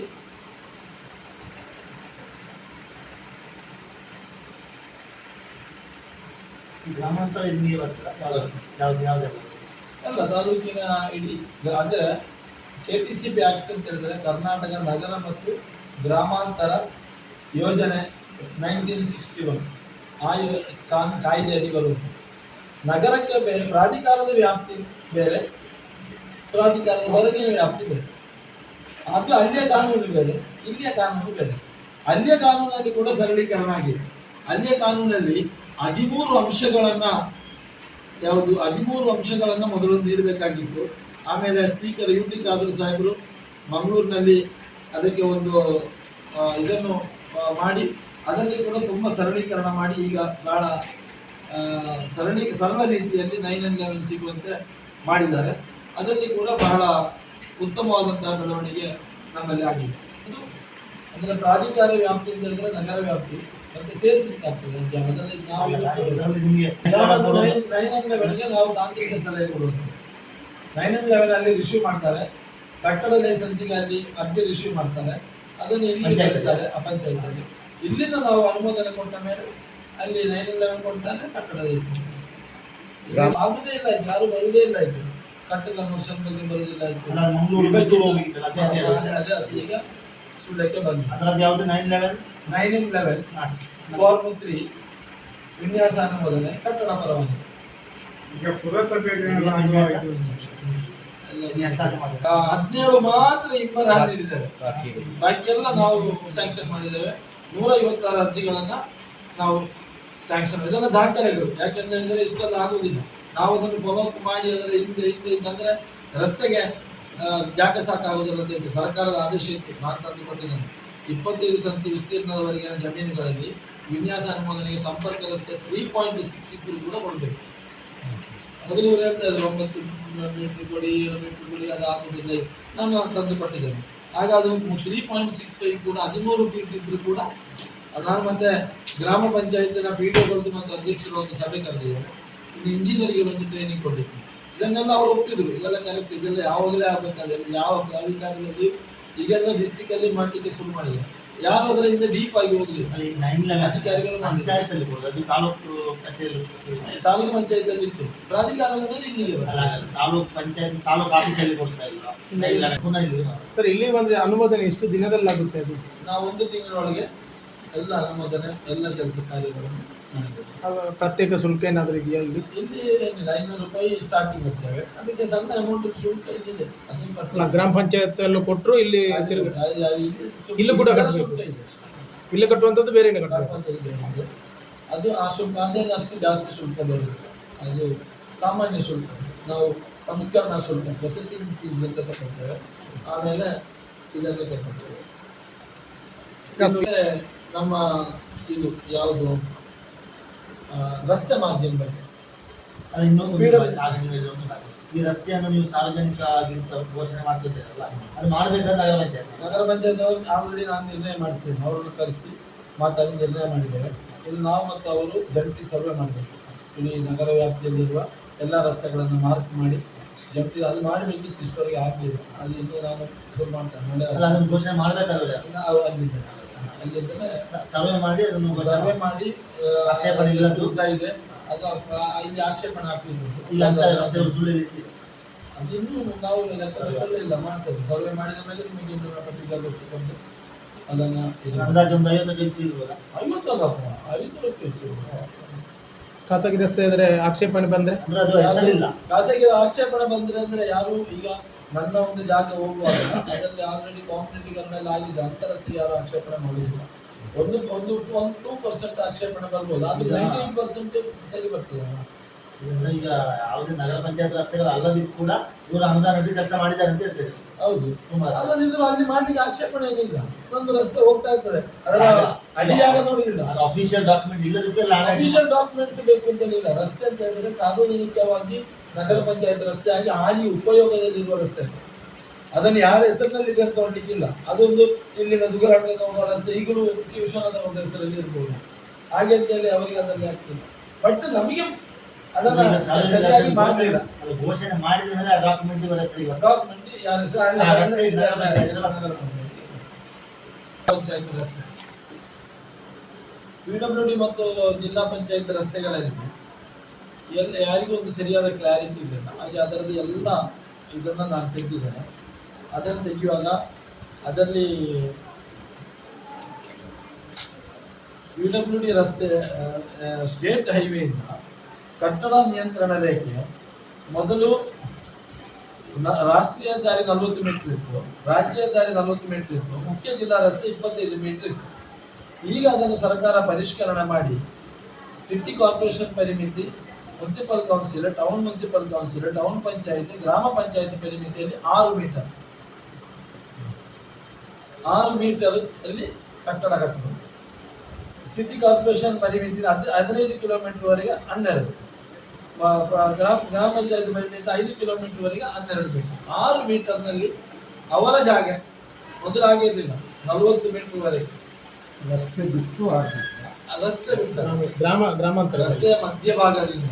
ಗ್ರಾಮಾಂತರ ಅಲ್ಲ ತಾಲೂಕಿನ ಇಡೀ ಅಂದರೆ K T C B act ಅಂತ ಹೇಳಿದ್ರೆ ಕರ್ನಾಟಕ ನಗರ ಮತ್ತು ಗ್ರಾಮಾಂತರ ಯೋಜನೆ ನೈನ್ಟೀನ್ ಸಿಕ್ಸ್ಟಿ ಒನ್. ಆ ಯೋ- ಕಾನ್ ಬರುವುದು. ನಗರಕ್ಕೆ ಬೇರೆ, ಪ್ರಾಧಿಕಾರದ ವ್ಯಾಪ್ತಿ ಬೇರೆ, ಪ್ರಾಧಿಕಾರದ ಹೊರಗಿನ ವ್ಯಾಪ್ತಿ ಬೇರೆ. ಅದು ಅನ್ಯ ಕಾನೂನು ಬೇರೆ, ಇಲ್ಲಿಯ ಕಾನೂನು ಬೇರೆ. ಅನ್ಯ ಕಾನೂನಲ್ಲಿ ಕೂಡ ಸರಳೀಕರಣ ಆಗಿದೆ. ಅನ್ಯ ಕಾನೂನಲ್ಲಿ ಹದಿಮೂರು ಅಂಶಗಳನ್ನು, ಯಾವುದು, ಹದಿಮೂರು ಅಂಶಗಳನ್ನು ಮೊದಲು ನೀಡಬೇಕಾಗಿತ್ತು. ಆಮೇಲೆ ಸ್ಪೀಕರ್ ಯು ಟಿ ಖಾದರ್ ಸಾಹೇಬರು ಮಂಗಳೂರಿನಲ್ಲಿ ಅದಕ್ಕೆ ಒಂದು ಇದನ್ನು ಮಾಡಿ ಅದರಲ್ಲಿ ಕೂಡ ತುಂಬ ಸರಳೀಕರಣ ಮಾಡಿ ಈಗ ಬಹಳ ಸರಳಿ ಸರಳ ರೀತಿಯಲ್ಲಿ ನೈನ್ ಅಂಡ್ ಲೆವೆನ್ ಸಿಗುವಂತೆ ಮಾಡಿದ್ದಾರೆ. ಅದರಲ್ಲಿ ಕೂಡ ಬಹಳ ಉತ್ತಮವಾದಂತಹ ಬೆಳವಣಿಗೆ ನಮ್ಮಲ್ಲಿ ಆಗಿದೆ. ಅಂದ್ರೆ ಪ್ರಾಧಿಕಾರ ವ್ಯಾಪ್ತಿ ಅಂತ ಹೇಳಿದ್ರೆ ನಗರ ವ್ಯಾಪ್ತಿ ಮತ್ತೆ ಸೇರಿಸಲಿಕ್ಕೆ ಆಗ್ತದೆ ಅದರಲ್ಲಿ ನಾವು ನೈನ್ ಅಂಡ್ ಲೆವೆನ್ಗೆ ನಾವು ತಾಂತ್ರಿಕ ಸಲಹೆ ಕೊಡೋದು ನೈನ್ ಅಂಡ್ ಲೆವೆನ್ ಅಲ್ಲಿ ರಿಶ್ಯೂ ಮಾಡ್ತಾರೆ. ಕಟ್ಟಡ ಲೈಸೆನ್ಸಿಗೆ ಅಲ್ಲಿ ಅರ್ಜಿ ರಿಶ್ಯೂ ಮಾಡ್ತಾರೆ. ಅದನ್ನು ಇಲ್ಲಿ ಪಂಚಾಯ್ತಿ. ಕಳಿಸ್ತಾರೆ ಪಂಚಾಯತ್ ಇಲ್ಲಿಂದ ನಾವು ಅನುಮೋದನೆ ಕೊಟ್ಟ ಮೇಲೆ ಅಲ್ಲಿ ನೈನ್ ಇಲೆವೆನ್ ಲೆವೆನ್ ಕೊಡ್ತಾರೆ ಕಟ್ಟಡ ಆಗುದೇ ಇಲ್ಲ ಯಾರು ಬರುವುದೇ ಇಲ್ಲ ಇದು. ಕಟ್ಟಡ ಮೋಷನ್ ಬಗ್ಗೆ ಬರುವುದಿಲ್ಲ ಅದೇ ಈಗ ಸುಳ್ಳಕ್ಕೆ ಬಂದು ಅದರದ್ದು ಯಾವುದು nine eleven nine in eleven form three ವಿನ್ಯಾಸ ಅನುಮೋದನೆ ಕಟ್ಟಡ ಪರವಾನಗಿ. ಈಗ ಪುರಸಭೆಗೆ ಆಯ್ತು. ಮಾಡಿ ಹದಿನೇಳು ಮಾತ್ರ ಇಬ್ಬರು ಹಾಕಿದ್ದಾರೆ ಬಾಕಿ ಎಲ್ಲ ನಾವು ಸ್ಯಾಂಕ್ಷನ್ ಮಾಡಿದ್ದೇವೆ. ನೂರ ಐವತ್ತಾರು ಅರ್ಜಿಗಳನ್ನ ನಾವು ಸ್ಯಾಂಕ್ಷನ್ ಇದೆಲ್ಲ ದಾಖಲೆಗಳು ಯಾಕೆಂತ ಹೇಳಿದ್ರೆ ಇಷ್ಟೆಲ್ಲ ಆಗುವುದಿಲ್ಲ ನಾವು ಅದನ್ನು ಫಾಲೋ ಅಪ್ ಮಾಡಿ, ಅದರ ಹಿಂದೆ ಹಿಂದೆ ಹಿಂದೆ ರಸ್ತೆಗೆ ಜಾಗ ಸಾಕಾಗುವುದಿಲ್ಲ ಸರ್ಕಾರದ ಆದೇಶ ಇತ್ತು. ನಾನು ತಂದು ಕೊಟ್ಟಿದ್ದೇನೆ ಇಪ್ಪತ್ತೈದು ಸಂತಿ ವಿಸ್ತೀರ್ಣದವರೆಗಿನ ಜಮೀನುಗಳಲ್ಲಿ ವಿನ್ಯಾಸ ಅನುಮೋದನೆಗೆ ಸಂಪರ್ಕ ರಸ್ತೆ ತ್ರೀ ಪಾಯಿಂಟ್ ಸಿಕ್ಸ್ ಇದ್ದರೂ ಕೂಡ ಕೊಡಬೇಕು. ಮೊದಲು ಇವರು ಹೇಳ್ತಾ ಇದ್ರು, ಒಂಬತ್ತು ಮೀಟರ್ ಕೊಡಿ ಏಳು ಮೀಟರ್ ಕೊಡಿ ಅದು ಆಗುದಿಲ್ಲ ನಾನು ತಂದು ಕೊಟ್ಟಿದ್ದೇನೆ ಆಗ ಅದು ತ್ರೀ ಪಾಯಿಂಟ್ ಸಿಕ್ಸ್ ಫೈವ್ ಕೂಡ, ಹದಿಮೂರು ಫೀಟ್ ಇದ್ರು ಕೂಡ ನಾನು ಮತ್ತೆ ಗ್ರಾಮ ಪಂಚಾಯತಿನ ಪಿ ಡಿ ಒಗಳದ್ದು ಮತ್ತು ಅಧ್ಯಕ್ಷರು ಒಂದು ಸಭೆ ಕರೆದಿದ್ದಾರೆ. ಇನ್ನು ಇಂಜಿನಿಯರಿಗೆ ಒಂದು ಟ್ರೈನಿಂಗ್ ಕೊಟ್ಟಿದ್ದರು ಇದನ್ನೆಲ್ಲ ಅವರು ಒಪ್ಪಿದ್ರು. ಇದೆಲ್ಲ ಕರೆಕ್ಟ್ ಇದೆಲ್ಲ ಯಾವಾಗಲೇ ಆಗಬೇಕಾದ್ರೆ ಯಾವ ಅಧಿಕಾರಿಗಳು, ಈಗೆಲ್ಲ ಡಿಸ್ಟಿಕಲ್ಲಿ ಮಾಡಲಿಕ್ಕೆ ಶುರು ಮಾಡಿದ್ದಾರೆ. ಯಾರು ಅದರಿಂದ ಡೀಪ್ ಆಗಿ ಹೋಗಲಿ ಅಲ್ಲಿ ನೈನ್ ಅಧಿಕಾರಿಗಳು ಮಾಡಿದ್ರು. ಪಂಚಾಯತ್ ಅಲ್ಲಿ ಕೊಡುದು ಅದು ತಾಲೂಕು ಕಚೇರಿ ತಾಲೂಕು ಪಂಚಾಯತಿಯಲ್ಲಿ ಇತ್ತು. ಪ್ರಾಧಿಕಾರದ ಮೇಲೆ ಇಲ್ಲಿಗೆ ತಾಲೂಕು ಪಂಚಾಯತ್ ತಾಲೂಕು ಆಫೀಸಲ್ಲಿ ಕೊಡ್ತಾ ಇಲ್ಲ ಪುನಃ ಇಲ್ಲಿ ಸರ್ ಇಲ್ಲಿ ಬಂದ್ರೆ ಅನುಮೋದನೆ ಎಷ್ಟು ದಿನದಲ್ಲಿ ಆಗುತ್ತೆ ಅದು? ನಾವು ಒಂದು ತಿಂಗಳೊಳಗೆ ಎಲ್ಲ ಅನುಮೋದನೆ ಎಲ್ಲ ಕೆಲಸ ಕಾರ್ಯಗಳನ್ನು ಪ್ರತ್ಯೇಕ ಶುಲ್ಕ ಏನಾದರೂ ಇದೆಯಾ ಇಲ್ಲಿ? ಇಲ್ಲಿ ಏನಿಲ್ಲ ಐನೂರು ರೂಪಾಯಿ ಸ್ಟಾರ್ಟಿಂಗ್ ಇರ್ತೇವೆ ಅದಕ್ಕೆ ಸಣ್ಣ ಅಮೌಂಟ್ ಶುಲ್ಕ ಇಲ್ಲಿದೆ. ಅದನ್ನು ಅಲ್ಲ, ಗ್ರಾಮ ಪಂಚಾಯತ್ ಅಲ್ಲೂ ಕೊಟ್ಟರು ಇಲ್ಲಿ ತಿರುಗಿ ಇಲ್ಲಿ ಕೂಡ ಕಟ್ಟಬೇಕು. ಇಲ್ಲಿ ಕಟ್ಟುವಂಥದ್ದು ಬೇರೆನೇ ಕಟ್ಟಬೇಕು ಬೇರೆ. ಅದು ಆ ಶುಲ್ಕ ಅಂದ್ರೆ ಅಷ್ಟು ಜಾಸ್ತಿ ಶುಲ್ಕ ಬರುತ್ತೆ. ಅದು ಸಾಮಾನ್ಯ ಶುಲ್ಕ. ನಾವು ಸಂಸ್ಕರಣಾ ಶುಲ್ಕ ಪ್ರೊಸೆಸಿಂಗ್ ಫೀಸ್ ಅಂತ ತಗೊಳ್ತೇವೆ ಆಮೇಲೆ ಇದನ್ನು ತಗೊಳ್ತೇವೆ ಇನ್ನು ನಮ್ಮ ಇದು ಯಾವುದು? ರಸ್ತೆ ಮಾರ್ಜಿನ್ ಬಗ್ಗೆ. ಅದು ಇನ್ನೊಂದು. ಆಗ ನೀವು ಈ ರಸ್ತೆಯನ್ನು ನೀವು ಸಾರ್ವಜನಿಕ ಆಗಿ ಘೋಷಣೆ ಮಾಡ್ತಿದ್ದೀರಲ್ಲ ಅದು ಮಾಡಬೇಕಾದ ನಗರ ಪಂಚಾಯತ್ ನಗರ ಪಂಚಾಯತ್ ಆಲ್ರೆಡಿ ನಾನು ನಿರ್ಣಯ ಮಾಡಿಸ್ತೇನೆ ಅವರನ್ನು ಕರೆಸಿ ಮಾತಾಡಿ ನಿರ್ಣಯ ಮಾಡಿದ್ದೇವೆ ಇದು ನಾವು ಮತ್ತು ಅವರು ಜಂಟಿ ಸರ್ವೆ ಮಾಡಬೇಕು. ಇಡೀ ನಗರ ವ್ಯಾಪ್ತಿಯಲ್ಲಿರುವ ಎಲ್ಲ ರಸ್ತೆಗಳನ್ನು ಮಾರ್ಕ್ ಮಾಡಿ ಜಂಟಿ ಅದು ಮಾಡಬೇಕಿತ್ತು ಇಷ್ಟವರೆಗೆ ಆಗಲಿಲ್ಲ. ಅದು ಇನ್ನೂ ನಾನು ಶುರು ಮಾಡ್ತೇನೆ. ಅಲ್ಲ ಅದನ್ನು ಘೋಷಣೆ ಮಾಡಬೇಕಾದ್ರೆ. ಅಲ್ಲಿದ್ದೇನೆ ಸರ್ವೆ ಮಾಡಿ ಅದನ್ನು ಸರ್ವೆ ಮಾಡಿ. ಆಕ್ಷೇಪಣೆ ಇಲ್ಲ ಉದ್ದ ಇದೆ. ಅದು ಇಲ್ಲಿ ಆಕ್ಷೇಪಣೆ ಹಾಕಿದ್ರು. ಅಂತ ರಸ್ತೆ ಸುಳ್ಳು ರೀತಿ ಅದು ಇನ್ನೂ ನಾವು ಲೆಕ್ಕ ಲೆಕ್ಕಲ್ಲೇ ಇಲ್ಲ ಮಾಡ್ತೇವೆ. ಸರ್ವೆ ಮಾಡಿದ ಮೇಲೆ ನಿಮಗೆ ಇನ್ನೂ ಪತ್ರಿಕಾಗೋಷ್ಠಿ ಕೊಟ್ಟು ಅದನ್ನು. ಅಂದಾಜು ಒಂದು ಐವತ್ತೈದು ಇಂಚು ಐವತ್ತು ಐವತ್ತಲ್ಲಪ್ಪ ಐನೂರಕ್ಕೆ ಹೆಚ್ಚು. ಖಾಸಗಿ ರಸ್ತೆ ಆದರೆ ಆಕ್ಷೇಪಣೆ ಬಂದರೆ? ಖಾಸಗಿ ಆಕ್ಷೇಪಣೆ ಬಂದ್ರೆ ಅಂದ್ರೆ ಯಾರು ಈಗ ನನ್ನ ಒಂದು ಜಾಗ ಹೋಗುವಾಗ ಅದರಲ್ಲಿ ಆಲ್ರೆಡಿ ಕಾಂಕ್ರೀಟೀಕರಣ ಎಲ್ಲ ಆಗಿದೆ ಅಂತ ರಸ್ತೆಗೆ ಯಾರು ಆಕ್ಷೇಪಣೆ ಮಾಡುವುದಿಲ್ಲ ಒಂದು ಒಂದು ಒಂದು ಟೂ ಪರ್ಸೆಂಟ್ ಆಕ್ಷೇಪಣೆ ಬರ್ಬೋದು ಅದು ಈಗ- ನೈಂಟಿ ಪರ್ಸೆಂಟ್ ಸರಿ ಬರ್ತದೆ. ಈಗ ಯಾವುದೇ ನಗರ ಪಂಚಾಯತ್ ರಸ್ತೆಗಳು ಅಲ್ಲದಿದ್ದು ಕೂಡ ಇವರು ಅನುದಾನ ಕೆಲಸ ಮಾಡಿದ್ದಾರೆ ಅಂತ ಹೇಳ್ತೇವೆ ಹೌದು. ಅಲ್ಲದಿದ್ರು ಅಲ್ಲಿ ಮಾಡ್ಲಿಕ್ಕೆ ಆಕ್ಷೇಪಣೆ ಏನಿಲ್ಲ. ಒಂದು ರಸ್ತೆ ಹೋಗ್ತಾ ಇರ್ತದೆ. ಅದರ ಅಡಿಯಾಗ ನೋಡುದಿಲ್ಲ ಅದು ಅಫಿಷಿಯಲ್ ಡಾಕ್ಯುಮೆಂಟ್ ಇಲ್ಲದಕ್ಕೆಲ್ಲ ಅಫಿಷಿಯಲ್ ಡಾಕ್ಯುಮೆಂಟ್ ಬೇಕು ಅಂತ ಇಲ್ಲ ರಸ್ತೆ ಅಂತ ಹೇಳಿದ್ರೆ ಸಾರ್ವಜನಿಕವಾಗಿ ನಗರ ಪಂಚಾಯತ್ ರಸ್ತೆ ಆಗಿ ಹಾಲಿ ಉಪಯೋಗದಲ್ಲಿರುವ ರಸ್ತೆ ಅದು. ಅದನ್ನು ಯಾರ ಹೆಸರಿನಲ್ಲಿ ಅಂತ ಹೊರಲಿಕ್ಕಿಲ್ಲ ಅದೊಂದು ಇಲ್ಲಿನ ದುಗರಾಟದ ಹೋಗುವ ರಸ್ತೆ ಈಗಲೂ ವಿಶ್ವನಾಥ ಅವರ ಹೆಸರಲ್ಲಿ ಇರ್ಬೋದು. ಹಾಗೆ ಅಂತ ಹೇಳಿ ಅವರಿಗೆ ಅದರಲ್ಲಿ ಆಗ್ತಿಲ್ಲ ಬಟ್ ನಮಗೆ ಘೋಷಣೆ ಮಾಡಿದ ಮೇಲೆ ಆ ಡಾಕ್ಯುಮೆಂಟ್ ಡಾಕ್ಯುಮೆಂಟ್ ಯಾರ ಹೆಸರು ಇದೆ, ಪಂಚಾಯತ್ ರಸ್ತೆ. ಪಿ ಡಬ್ಲ್ಯೂ ಡಿ ಮತ್ತು ಜಿಲ್ಲಾ ಪಂಚಾಯತ್ ರಸ್ತೆಗಳಲ್ಲಿ ಎಲ್ಲ ಯಾರಿಗೂ ಒಂದು ಸರಿಯಾದ ಕ್ಲಾರಿಟಿ ಇರಲಿಲ್ಲ ಹಾಗೆ ಅದರಲ್ಲಿ ಎಲ್ಲ ಇದನ್ನು ನಾನು ತೆಗೆದಿದ್ದೇನೆ. ಅದನ್ನು ತೆಗೆಯುವಾಗ ಅದರಲ್ಲಿ ಪಿ ಡಬ್ಲ್ಯೂ ಡಿ ರಸ್ತೆ ಸ್ಟೇಟ್ ಹೈವೇಯಿಂದ ಕಟ್ಟಡ ನಿಯಂತ್ರಣ ರೇಖೆ ಮೊದಲು ರಾಷ್ಟ್ರೀಯ ದಾರಿ ನಲವತ್ತು ಮೀಟರ್ ಇತ್ತು, ರಾಜ್ಯ ದಾರಿ ನಲವತ್ತು ಮೀಟರ್ ಇತ್ತು, ಮುಖ್ಯ ಜಿಲ್ಲಾ ರಸ್ತೆ ಇಪ್ಪತ್ತೈದು ಮೀಟರ್ ಇತ್ತು. ಈಗ ಅದನ್ನು ಸರ್ಕಾರ ಪರಿಷ್ಕರಣೆ ಮಾಡಿ ಸಿಟಿ ಕಾರ್ಪೊರೇಷನ್ ಪರಿಮಿತಿ municipal council town municipal council town ಪಂಚಾಯತಿ, ಗ್ರಾಮ ಪಂಚಾಯತಿ ಪರಿಮಿತಿಯಲ್ಲಿ ಆರು ಮೀಟರ್ ಆರು ಮೀಟರ್ ಅಲ್ಲಿ ಕಟ್ಟಡ ಕಟ್ಟಬಹುದು ಸಿಟಿ ಕಾರ್ಪೊರೇಷನ್ ಪರಿಮಿತಿ ಹದ್, ಹದಿನೈದು ಕಿಲೋಮೀಟರ್ ವರೆಗೆ ಹನ್ನೆರಡು ಗ್ರಾಮ ಗ್ರಾಮ ಪಂಚಾಯತ್ ಪರಿಮಿತಿ ಐದು ಕಿಲೋಮೀಟರ್ ವರೆಗೆ ಹನ್ನೆರಡು ಮೀಟರ್ ಆರು ಮೀಟರ್ನಲ್ಲಿ ಅವರ ಜಾಗ ಮೊದಲಾಗಿರಲಿಲ್ಲ ನಲವತ್ತು ಮೀಟರ್ ವರೆಗೆ ರಸ್ತೆ ಬಿಟ್ಟು ಆಗ್ಬೇಕು ಆ ರಸ್ತೆ ಬಿಟ್ಟರೆ ಗ್ರಾಮ ಗ್ರಾಮಾಂತರ. ರಸ್ತೆಯ ಮಧ್ಯಭಾಗದಿಂದ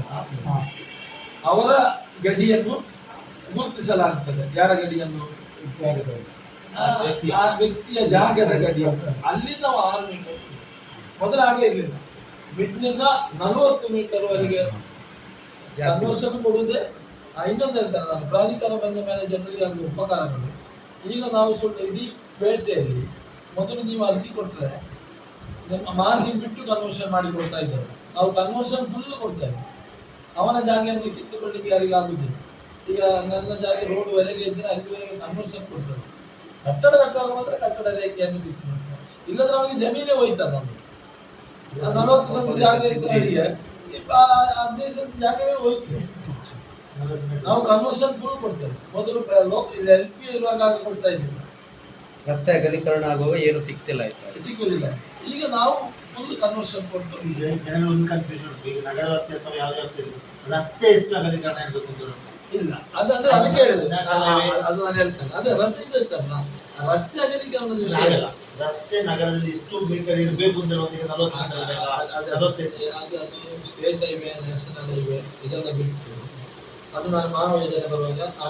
ಅವರ ಗಡಿಯನ್ನು ಗುರುತಿಸಲಾಗುತ್ತದೆ. ಯಾರ ಗಡಿಯನ್ನು? ಆ ವ್ಯಕ್ತಿಯ ಜಾಗದ ಗಡಿಯ ಅಲ್ಲಿಂದ ನಾವು ಆರು ಮೀಟರ್ ಮೊದಲು ಆಗಲೇ ಇರಲಿಲ್ಲ. ಮಿಡ್ನಿಂದ ನಲವತ್ತು ಮೀಟರ್ ವರೆಗೆ ಸಂತೋಷನು ಕೊಡುವುದೇ ಇನ್ನೊಂದು ಹೇಳ್ತಾರೆ ನಾನು ಪ್ರಾಧಿಕಾರ ಬಂದ ಮೇಲೆ ಜನರಿಗೆ ಒಂದು ಉಪಕಾರಗಳು. ಈಗ ನಾವು ಸುಳ್ಳು ಇಡೀ ಪೇಟೆಯಲ್ಲಿ ಮೊದಲು ನೀವು ಅರ್ಜಿ ಕೊಟ್ಟರೆ ಮಾರ್ಜಿನ್ ಬಿಟ್ಟು ಕನ್ವರ್ಷನ್ ಮಾಡಿ ಕೊಡ್ತಾ ಇದ್ದಾರೆ. ನಾವು ಕನ್ವರ್ಷನ್ ಫುಲ್ ಕೊಡ್ತಾ ಇದ್ದಾರೆ ಅವನ ಜಾಗೆಯನ್ನು ಕಿತ್ತುಕೊಳ್ಳಿಕ್ಕೆ ಯಾರಿಗೆ ಆಗುದಿಲ್ಲ. ಈಗ ನನ್ನ ಜಾಗ ರೋಡ್ವರೆಗೆ ಇದ್ದರೆ ಅಲ್ಲಿವರೆಗೆ ಕನ್ವರ್ಷನ್ ಕೊಡ್ತಾರೆ. ಕಟ್ಟಡ ಕಟ್ಟುವಾಗ ಮಾತ್ರ ಕಟ್ಟಡ ರೇಖೆಯನ್ನು ಫಿಕ್ಸ್ ಮಾಡ್ತಾರೆ. ಇಲ್ಲದ್ರೆ ಅವನಿಗೆ ಜಮೀನೇ ಹೋಯ್ತಲ್ಲ ನಮಗೆ ನಲವತ್ತು ಸೆನ್ಸ್ ಜಾಗ ಹದಿನೈದು ಸೆನ್ಸ್ ಜಾಗವೇ ಹೋಯ್ತು. ನಾವು ಕನ್ವರ್ಷನ್ ಫುಲ್ ಕೊಡ್ತೇವೆ. ಮೊದಲು ಎಲ್ ಪಿ ಇರುವಾಗ ಕೊಡ್ತಾ ಇದ್ದೀವಿ. ರಸ್ತೆ ಅಗಲೀಕರಣ ಆಗುವಾಗ ಏನು ಸಿಗ್ತಿಲ್ಲ ಆಯ್ತು ಸಿಗುವುದಿಲ್ಲ ಈಗ ನಾವು ಫುಲ್ ಕನ್ವರ್ಷನ್ ಕೊಟ್ಟು ಈಗ ಜನಗಳು ಒಂದು ಕನ್ಫ್ಯೂಷನ್ ಉಂಟು ಈಗ ನಗರ ವ್ಯಾಪ್ತಿ ಅಥವಾ ಯಾವ ವ್ಯಾಪ್ತಿ. ರಸ್ತೆ ಎಷ್ಟು ಅಗಲೀಕರಣ ಇರಬೇಕು ಅಂತ ಇಲ್ಲ ಇಲ್ಲ ಅಂದ್ರೆ ಅದಕ್ಕೆ ಹೇಳಿದೆ National highway. ಅದು ನಾನು ಹೇಳ್ತೇನೆ ಅದೇ ರಸ್ತೆ ಇರ್ತಲ್ಲ ರಸ್ತೆ ಅಗಲೀಕರಣದ ವಿಷಯ ಹಾಗಲ್ಲ. ರಸ್ತೆ ನಗರದಲ್ಲಿ ಎಷ್ಟು ಮೀಟರ್ ಇರಬೇಕು ಅಂತ ಈಗ ನಲವತ್ತು ಮೀಟರ್ ಇರಬೇಕಾ? ಅದು- ಅದು- ನಲವತ್ತೈದು. ಅದು ಅದು ಸ್ಟೇಟ್ ಹೈವೇ ನ್ಯಾಷನಲ್ ಹೈವೇ ಇದೆಲ್ಲ ಬಿಟ್ಟು ಅದು ನಾನು ಮಹಾಯೋಜನೆ ಬರುವಾಗ ಆ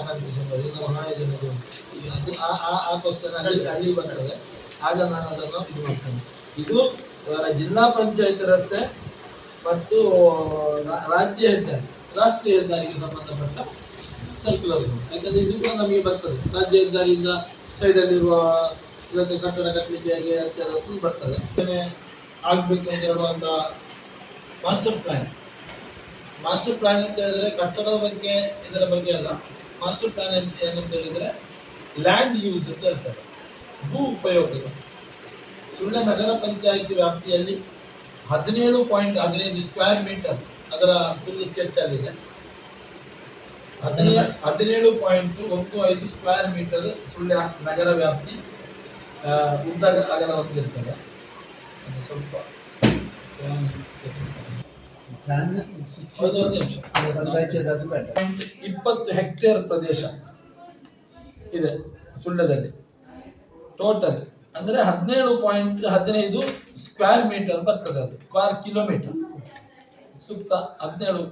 ಇಲ್ಲ ಮಹಾಯೋಜನೆದು ಈಗ ಅದು ಆ ಆ ಆ ಕ್ವಶನ್ ಅಲ್ಲಿ ಅಲ್ಲಿ ಬರ್ತದೆ. ಆಗ ನಾನು ಅದನ್ನು ಇದು ಮಾಡ್ತೇನೆ. ಇದು ಜಿಲ್ಲಾ ಪಂಚಾಯತ್ ರಸ್ತೆ ಮತ್ತು ರಾಜ್ಯ ಹೆದ್ದಾರಿ ರಾಷ್ಟ್ರೀಯ ಹೆದ್ದಾರಿಗೆ ಸಂಬಂಧಪಟ್ಟ ಸರ್ಕ್ಯುಲರ್ ಯಾಕಂದ್ರೆ ಇದು ಕೂಡ ನಮಗೆ ಬರ್ತದೆ. ರಾಜ್ಯ ಹೆದ್ದಾರಿಯಿಂದ ಸೈಡಲ್ಲಿರುವ ಇವತ್ತು ಕಟ್ಟಡ ಕಟ್ಟಲಿಕ್ಕೆ ಹೇಗೆ ಅಂತ ಹೇಳೋದು ಬರ್ತದೆ. ಆಗಬೇಕು ಅಂತ ಹೇಳುವಂಥ ಮಾಸ್ಟರ್ ಪ್ಲಾನ್ ಮಾಸ್ಟರ್ ಪ್ಲಾನ್ ಅಂತ ಹೇಳಿದ್ರೆ ಕಟ್ಟಡದ ಬಗ್ಗೆ ಇದರ ಬಗ್ಗೆ ಅಲ್ಲ. ಮಾಸ್ಟರ್ ಪ್ಲಾನ್ ಅಂತ ಏನಂತ ಹೇಳಿದ್ರೆ ಲ್ಯಾಂಡ್ ಯೂಸ್ ಅಂತ ಹೇಳ್ತಾರೆ. ಭೂ ಉಪಯೋಗದ ಸುಳ್ಳ ನಗರ ಪಂಚಾಯತಿ ವ್ಯಾಪ್ತಿಯಲ್ಲಿ ಹದಿನೇಳು ಪಾಯಿಂಟ್ ಹದಿನೈದು ಸ್ಕ್ವೇರ್ ಮೀಟರ್ ಅದರ ಫುಲ್ ಸ್ಕೆಚ್ ಆಗಿದೆ ಹದಿನೇಳು ಹದಿನೇಳು ಪಾಯಿಂಟ್ ಒಂದು ಐದು ಸ್ಕ್ವೇರ್ ಮೀಟರ್ ಸುಳ್ಯ ನಗರ ವ್ಯಾಪ್ತಿ ಉದ್ದ ಅಗಲ ಹೊಂದಿರ್ತದೆ. ಸ್ವಲ್ಪ. ಇಪ್ಪತ್ತು ಹೆಕ್ಟೇರ್ ಪ್ರದೇಶ ಇದೆ ಸುಳ್ಳದಲ್ಲಿ ಟೋಟಲ್ ಅಂದ್ರೆ ಹದಿನೇಳು ಪಾಯಿಂಟ್ ಹದಿನೈದು ಸ್ಕ್ವೇರ್ ಮೀಟರ್ ಬರ್ತದೆ ಅದು ಸ್ಕ್ವೇರ್ ಕಿಲೋಮೀಟರ್ ಸುತ್ತ ಹದಿನೇಳು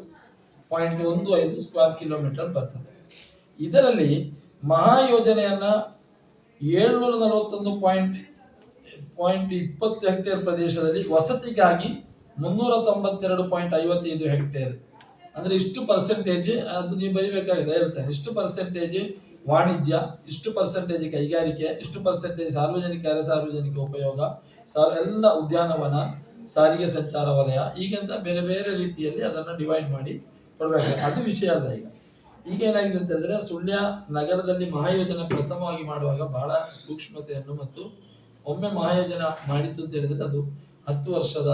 ಪಾಯಿಂಟ್ ಒಂದು ಐದು ಸ್ಕ್ವೇರ್ ಕಿಲೋಮೀಟರ್ ಬರ್ತದೆ. ಇದರಲ್ಲಿ ಮಹಾಯೋಜನೆಯನ್ನು ಏಳ್ನೂರ ನಲವತ್ತೊಂದು ಪಾಯಿಂಟ್ ಪಾಯಿಂಟ್ ಇಪ್ಪತ್ತು ಹೆಕ್ಟೇರ್ ಪ್ರದೇಶದಲ್ಲಿ ವಸತಿಗಾಗಿ ಮುನ್ನೂರ ತೊಂಬತ್ತೆರಡು ಪಾಯಿಂಟ್ ಐವತ್ತೈದು ಹೆಕ್ಟೇರ್. ಅಂದ್ರೆ ಇಷ್ಟು ಪರ್ಸೆಂಟೇಜ್ ಅದು ನೀವು ಬರೀಬೇಕಾಗಿಲ್ಲ ಹೇಳ್ತಾರೆ ಇಷ್ಟು ಪರ್ಸೆಂಟೇಜ್ ವಾಣಿಜ್ಯ, ಇಷ್ಟು ಪರ್ಸೆಂಟೇಜ್ ಕೈಗಾರಿಕೆ, ಇಷ್ಟು ಪರ್ಸೆಂಟೇಜ್ ಸಾರ್ವಜನಿಕ, ಅರೆ ಸಾರ್ವಜನಿಕ ಉಪಯೋಗ ಎಲ್ಲ ಉದ್ಯಾನವನ, ಸಾರಿಗೆ ಸಂಚಾರ ವಲಯ, ಹೀಗಂತ ಬೇರೆ ಬೇರೆ ರೀತಿಯಲ್ಲಿ ಅದನ್ನು ಡಿವೈಡ್ ಮಾಡಿ ಕೊಡಬೇಕಾಗುತ್ತೆ ಅದು ವಿಷಯ ಅಲ್ಲ ಈಗ. ಈಗ ಏನಾಗಿದೆ ಅಂತ ಹೇಳಿದ್ರೆ, ಸುಳ್ಯ ನಗರದಲ್ಲಿ ಮಹಾಯೋಜನೆ ಪ್ರಥಮವಾಗಿ ಮಾಡುವಾಗ ಬಹಳ ಸೂಕ್ಷ್ಮತೆಯನ್ನು ಮತ್ತು ಒಮ್ಮೆ ಮಹಾಯೋಜನೆ ಮಾಡಿತ್ತು ಅಂತ ಹೇಳಿದ್ರೆ ಅದು ಹತ್ತು ವರ್ಷದ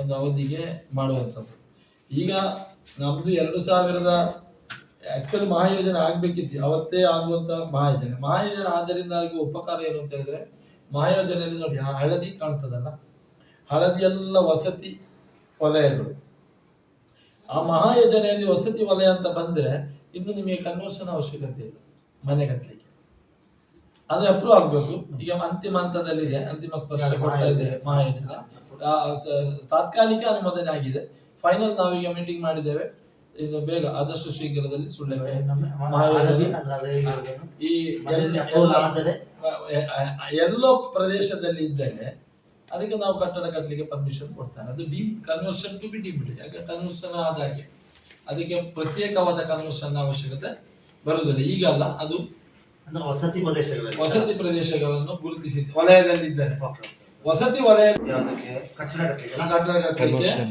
ಒಂದು ಅವಧಿಗೆ ಮಾಡುವಂಥದ್ದು. ಈಗ ನಮ್ದು ಎರಡು ಸಾವಿರದ ಆಕ್ಚುಲಿ ಮಹಾಯೋಜನೆ ಆಗಬೇಕಿತ್ತು. ಅವತ್ತೇ ಆಗುವಂಥ ಮಹಾಯೋಜನೆ. ಮಹಾಯೋಜನೆ ಆದ್ದರಿಂದ ಆಗುವ ಉಪಕಾರ ಏನು ಅಂತ ಹೇಳಿದ್ರೆ ಮಹಾಯೋಜನೆಯಲ್ಲಿ ನೋಡಿ ಹಳದಿ ಕಾಣ್ತದಲ್ಲ? ಹಳದಿ ಎಲ್ಲ ವಸತಿ ವಲಯಗಳು. ಆ ಮಹಾಯೋಜನೆಯಲ್ಲಿ ವಸತಿ ವಲಯ ಅಂತ ಬಂದ್ರೆ ಇನ್ನು ನಿಮಗೆ ಕನ್ವರ್ಷನ್ ಅವಶ್ಯಕತೆ ಇಲ್ಲ ಮನೆ ಕಟ್ಟಲಿಕ್ಕೆ ಅದು ಅಪ್ರೂವ್ ಆಗಬೇಕು. ಈಗ ಅಂತಿಮ ಹಂತದಲ್ಲಿದೆ. ಅಂತಿಮ ಸ್ಪರ್ಶ ಕೊಡ್ತಾ ಮಹಾಯೋಜನೆ. ತಾತ್ಕಾಲಿಕ ಅನುಮೋದನೆ ಆಗಿದೆ ಫೈನಲ್ ನಾವೀಗ ಮೀಟಿಂಗ್ ಮಾಡಿದ್ದೇವೆ. ಇದು ಬೇಗ ಆದಷ್ಟು ಶೀಘ್ರದಲ್ಲಿ ಸುಳ್ಳೆ? ಈ ಎಲ್ಲ- ಪ್ರದೇಶದಲ್ಲಿ ಇದ್ದರೆ ಅದಕ್ಕೆ ನಾವು ಕಟ್ಟಡ ಕಟ್ಟಲಿಕ್ಕೆ ಪರ್ಮಿಷನ್ ಕೊಡ್ತಾರೆ. ಅದು deem conversion to be deemed ಯಾಕೆ ಕನ್ವರ್ಷನ್ ಆದಾಗೆ? ಅದಕ್ಕೆ ಪ್ರತ್ಯೇಕವಾದ ಕನ್ವರ್ಷನ್ ಅವಶ್ಯಕತೆ ಬರುವುದಿಲ್ಲ. ಈಗ ಅಲ್ಲ ಅದು ಅಂದ್ರೆ ವಸತಿ ಪ್ರದೇಶಗಳಲ್ಲಿ. ವಸತಿ ಪ್ರದೇಶಗಳನ್ನು ಗುರುತಿಸಿ ವಲಯದಲ್ಲಿದ್ದಾರೆ. ವಸತಿ ವಲಯ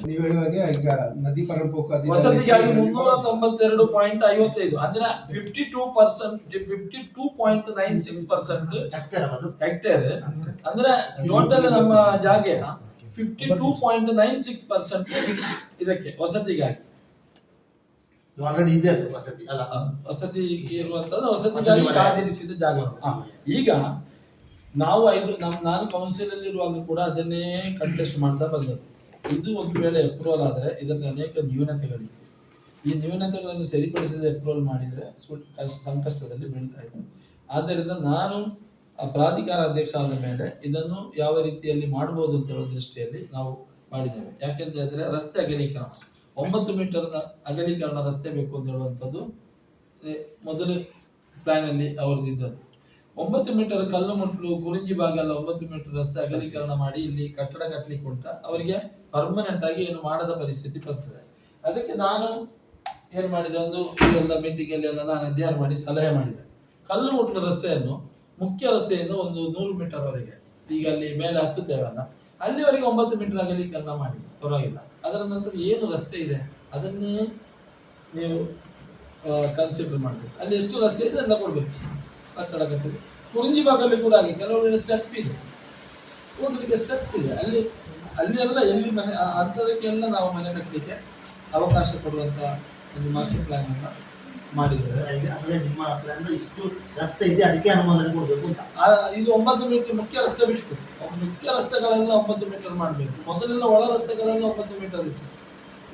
ನೀವು ಹೇಳುವಾಗೆ ಈಗ ನದಿ ಪರಂಪೋಕ ವಸತಿಗಾಗಿ ಮುನ್ನೂರ ತೊಂಬತ್ತೆರಡು ಪಾಯಿಂಟ್ ಐವತ್ತೈದು. ಅಂದ್ರೆ fifty two percent fifty two point nine six percent hectare ಅಂದ್ರೆ ಟೋಟಲ್ ನಮ್ಮ ಜಾಗ fifty two point nine six percent ಇದಕ್ಕೆ ವಸತಿಗಾಗಿ. ಆಲ್ರೆಡಿ ಇದೆ ವಸತಿ ಅಲ್ಲ? ಆ, ವಸತಿ ಇರುವಂತದ್ದು ವಸತಿ ವಸತಿಗಾಗಿ. ಕಾದಿರಿಸಿದ ಜಾಗ ಈಗ ನಾವು ಐದು, ನಮ್ ನಾನು ಕೌನ್ಸಿಲ್ ಅಲ್ಲಿ ಇರುವಾಗ ಕೂಡ ಅದನ್ನೇ ಕಂಟೆಸ್ಟ್ ಮಾಡ್ತಾ ಬಂದದ್ದು. ಇದು ಒಂದು ವೇಳೆ ಅಪ್ರೂವಲ್ ಆದರೆ ಇದರಲ್ಲಿ ಅನೇಕ ನ್ಯೂನತೆಗಳಿವೆ. ಈ ನ್ಯೂನತೆಗಳನ್ನು ಸರಿಪಡಿಸದೆ ಅಪ್ರೂವಲ್ ಮಾಡಿದ್ರೆ ಸಂಕಷ್ಟದಲ್ಲಿ ಬೀಳ್ತಾ ಇದೆ. ಆದ್ದರಿಂದ ನಾನು ಪ್ರಾಧಿಕಾರ ಅಧ್ಯಕ್ಷ ಆದ ಮೇಲೆ ಇದನ್ನು ಯಾವ ರೀತಿಯಲ್ಲಿ ಮಾಡಬಹುದು ಅಂತ ಹೇಳೋ ದೃಷ್ಟಿಯಲ್ಲಿ ನಾವು ಮಾಡಿದ್ದೇವೆ. ಯಾಕೆಂತ ಹೇಳಿದ್ರೆ ರಸ್ತೆ ಅಗಲೀಕರಣ. ಒಂಬತ್ತು ಮೀಟರ್ನ ಅಗಲೀಕರಣ ರಸ್ತೆ ಬೇಕು ಅಂತ ಹೇಳುವಂಥದ್ದು ಮೊದಲು ಪ್ಲಾನ್ ಅಲ್ಲಿ ಅವ್ರದ್ದು ಇದ್ದದ್ದು. ಒಂಬತ್ತು ಮೀಟರ್ ಕಲ್ಲು ಮುಟ್ಲು, ಕುರಿಂಜಿ ಭಾಗ ಎಲ್ಲ ಒಂಬತ್ತು ಮೀಟರ್ ರಸ್ತೆ ಅಗಲೀಕರಣ ಮಾಡಿ ಇಲ್ಲಿ ಕಟ್ಟಡ ಕಟ್ಟಲಿಕ್ಕೆ ಉಂಟ. ಅವರಿಗೆ ಪರ್ಮನೆಂಟ್ ಆಗಿ ಏನು ಮಾಡದ ಪರಿಸ್ಥಿತಿ ಬರ್ತದೆ. ಅದಕ್ಕೆ ನಾನು ಏನು ಮಾಡಿದೆ? ಒಂದು ಎಲ್ಲ ಮೀಟಿಂಗಲ್ಲಿ ಎಲ್ಲ ನಾನು ಅಧ್ಯಯನ ಮಾಡಿ, ಸಲಹೆ ಮಾಡಿದೆ. ಕಲ್ಲು ಮುಟ್ಲು ರಸ್ತೆಯನ್ನು, ಮುಖ್ಯ ರಸ್ತೆಯಿಂದ ಒಂದು ನೂರು ಮೀಟರ್ ವರೆಗೆ, ಈಗ ಅಲ್ಲಿ ಮೇಲೆ ಹತ್ತುತ್ತೇವಲ್ಲ ಅಲ್ಲಿವರೆಗೆ ಒಂಬತ್ತು ಮೀಟರ್ ಅಗಲೀಕರಣ ಮಾಡಿ. ಪರವಾಗಿಲ್ಲ. ಅದರ ನಂತರ ಏನು ರಸ್ತೆ ಇದೆ? ಅದನ್ನು ನೀವು ಕನ್ಸಿಡರ್ ಮಾಡಬೇಕು. ಅಲ್ಲಿ ಎಷ್ಟು ರಸ್ತೆ ಇದೆ ಎಲ್ಲ ಕೊಡ್ಬೇಕು ಕಟ್ಟಡ ಕಟ್ಟಿದೆ ಕುರಿಂಜಿ ಭಾಗದಲ್ಲಿ ಕೂಡ ಹಾಗೆ ಕೆಲವೊಂದು ಸ್ಟೆಪ್ ಇದೆ. ಓದಲಿಕ್ಕೆ ಸ್ಟೆಪ್ ಇದೆ. ಅಲ್ಲಿ ಅಲ್ಲಿ ಎಲ್ಲ ಎಲ್ಲಿ ಮನೆ ಅಂಥದಕ್ಕೆಲ್ಲ ನಾವು ಮನೆ ಕಟ್ಟಲಿಕ್ಕೆ ಅವಕಾಶ ಕೊಡುವಂತ ಒಂದು ಮಾಸ್ಟರ್ ಪ್ಲಾನ್ ಅನ್ನು ಮಾಡಿದ್ದೇವೆ ಅದೇ ನಿಮ್ಮ ಪ್ಲಾನ್ ಇಷ್ಟು ರಸ್ತೆ ಇದೆ ಅದಕ್ಕೆ ಅನುಮೋದನೆ ಕೊಡಬೇಕು ಅಂತ. ಇದು ಒಂಬತ್ತು ಮೀಟರ್ ಮುಖ್ಯ ರಸ್ತೆ ಬಿಟ್ಟು ಮುಖ್ಯ ರಸ್ತೆಗಳೆಲ್ಲ ಒಂಬತ್ತು ಮೀಟರ್ ಮಾಡಬೇಕು. ಮೊದಲೆಲ್ಲ ಒಳ ರಸ್ತೆಗಳೆಲ್ಲ ಒಂಬತ್ತು ಮೀಟರ್ ಇತ್ತು.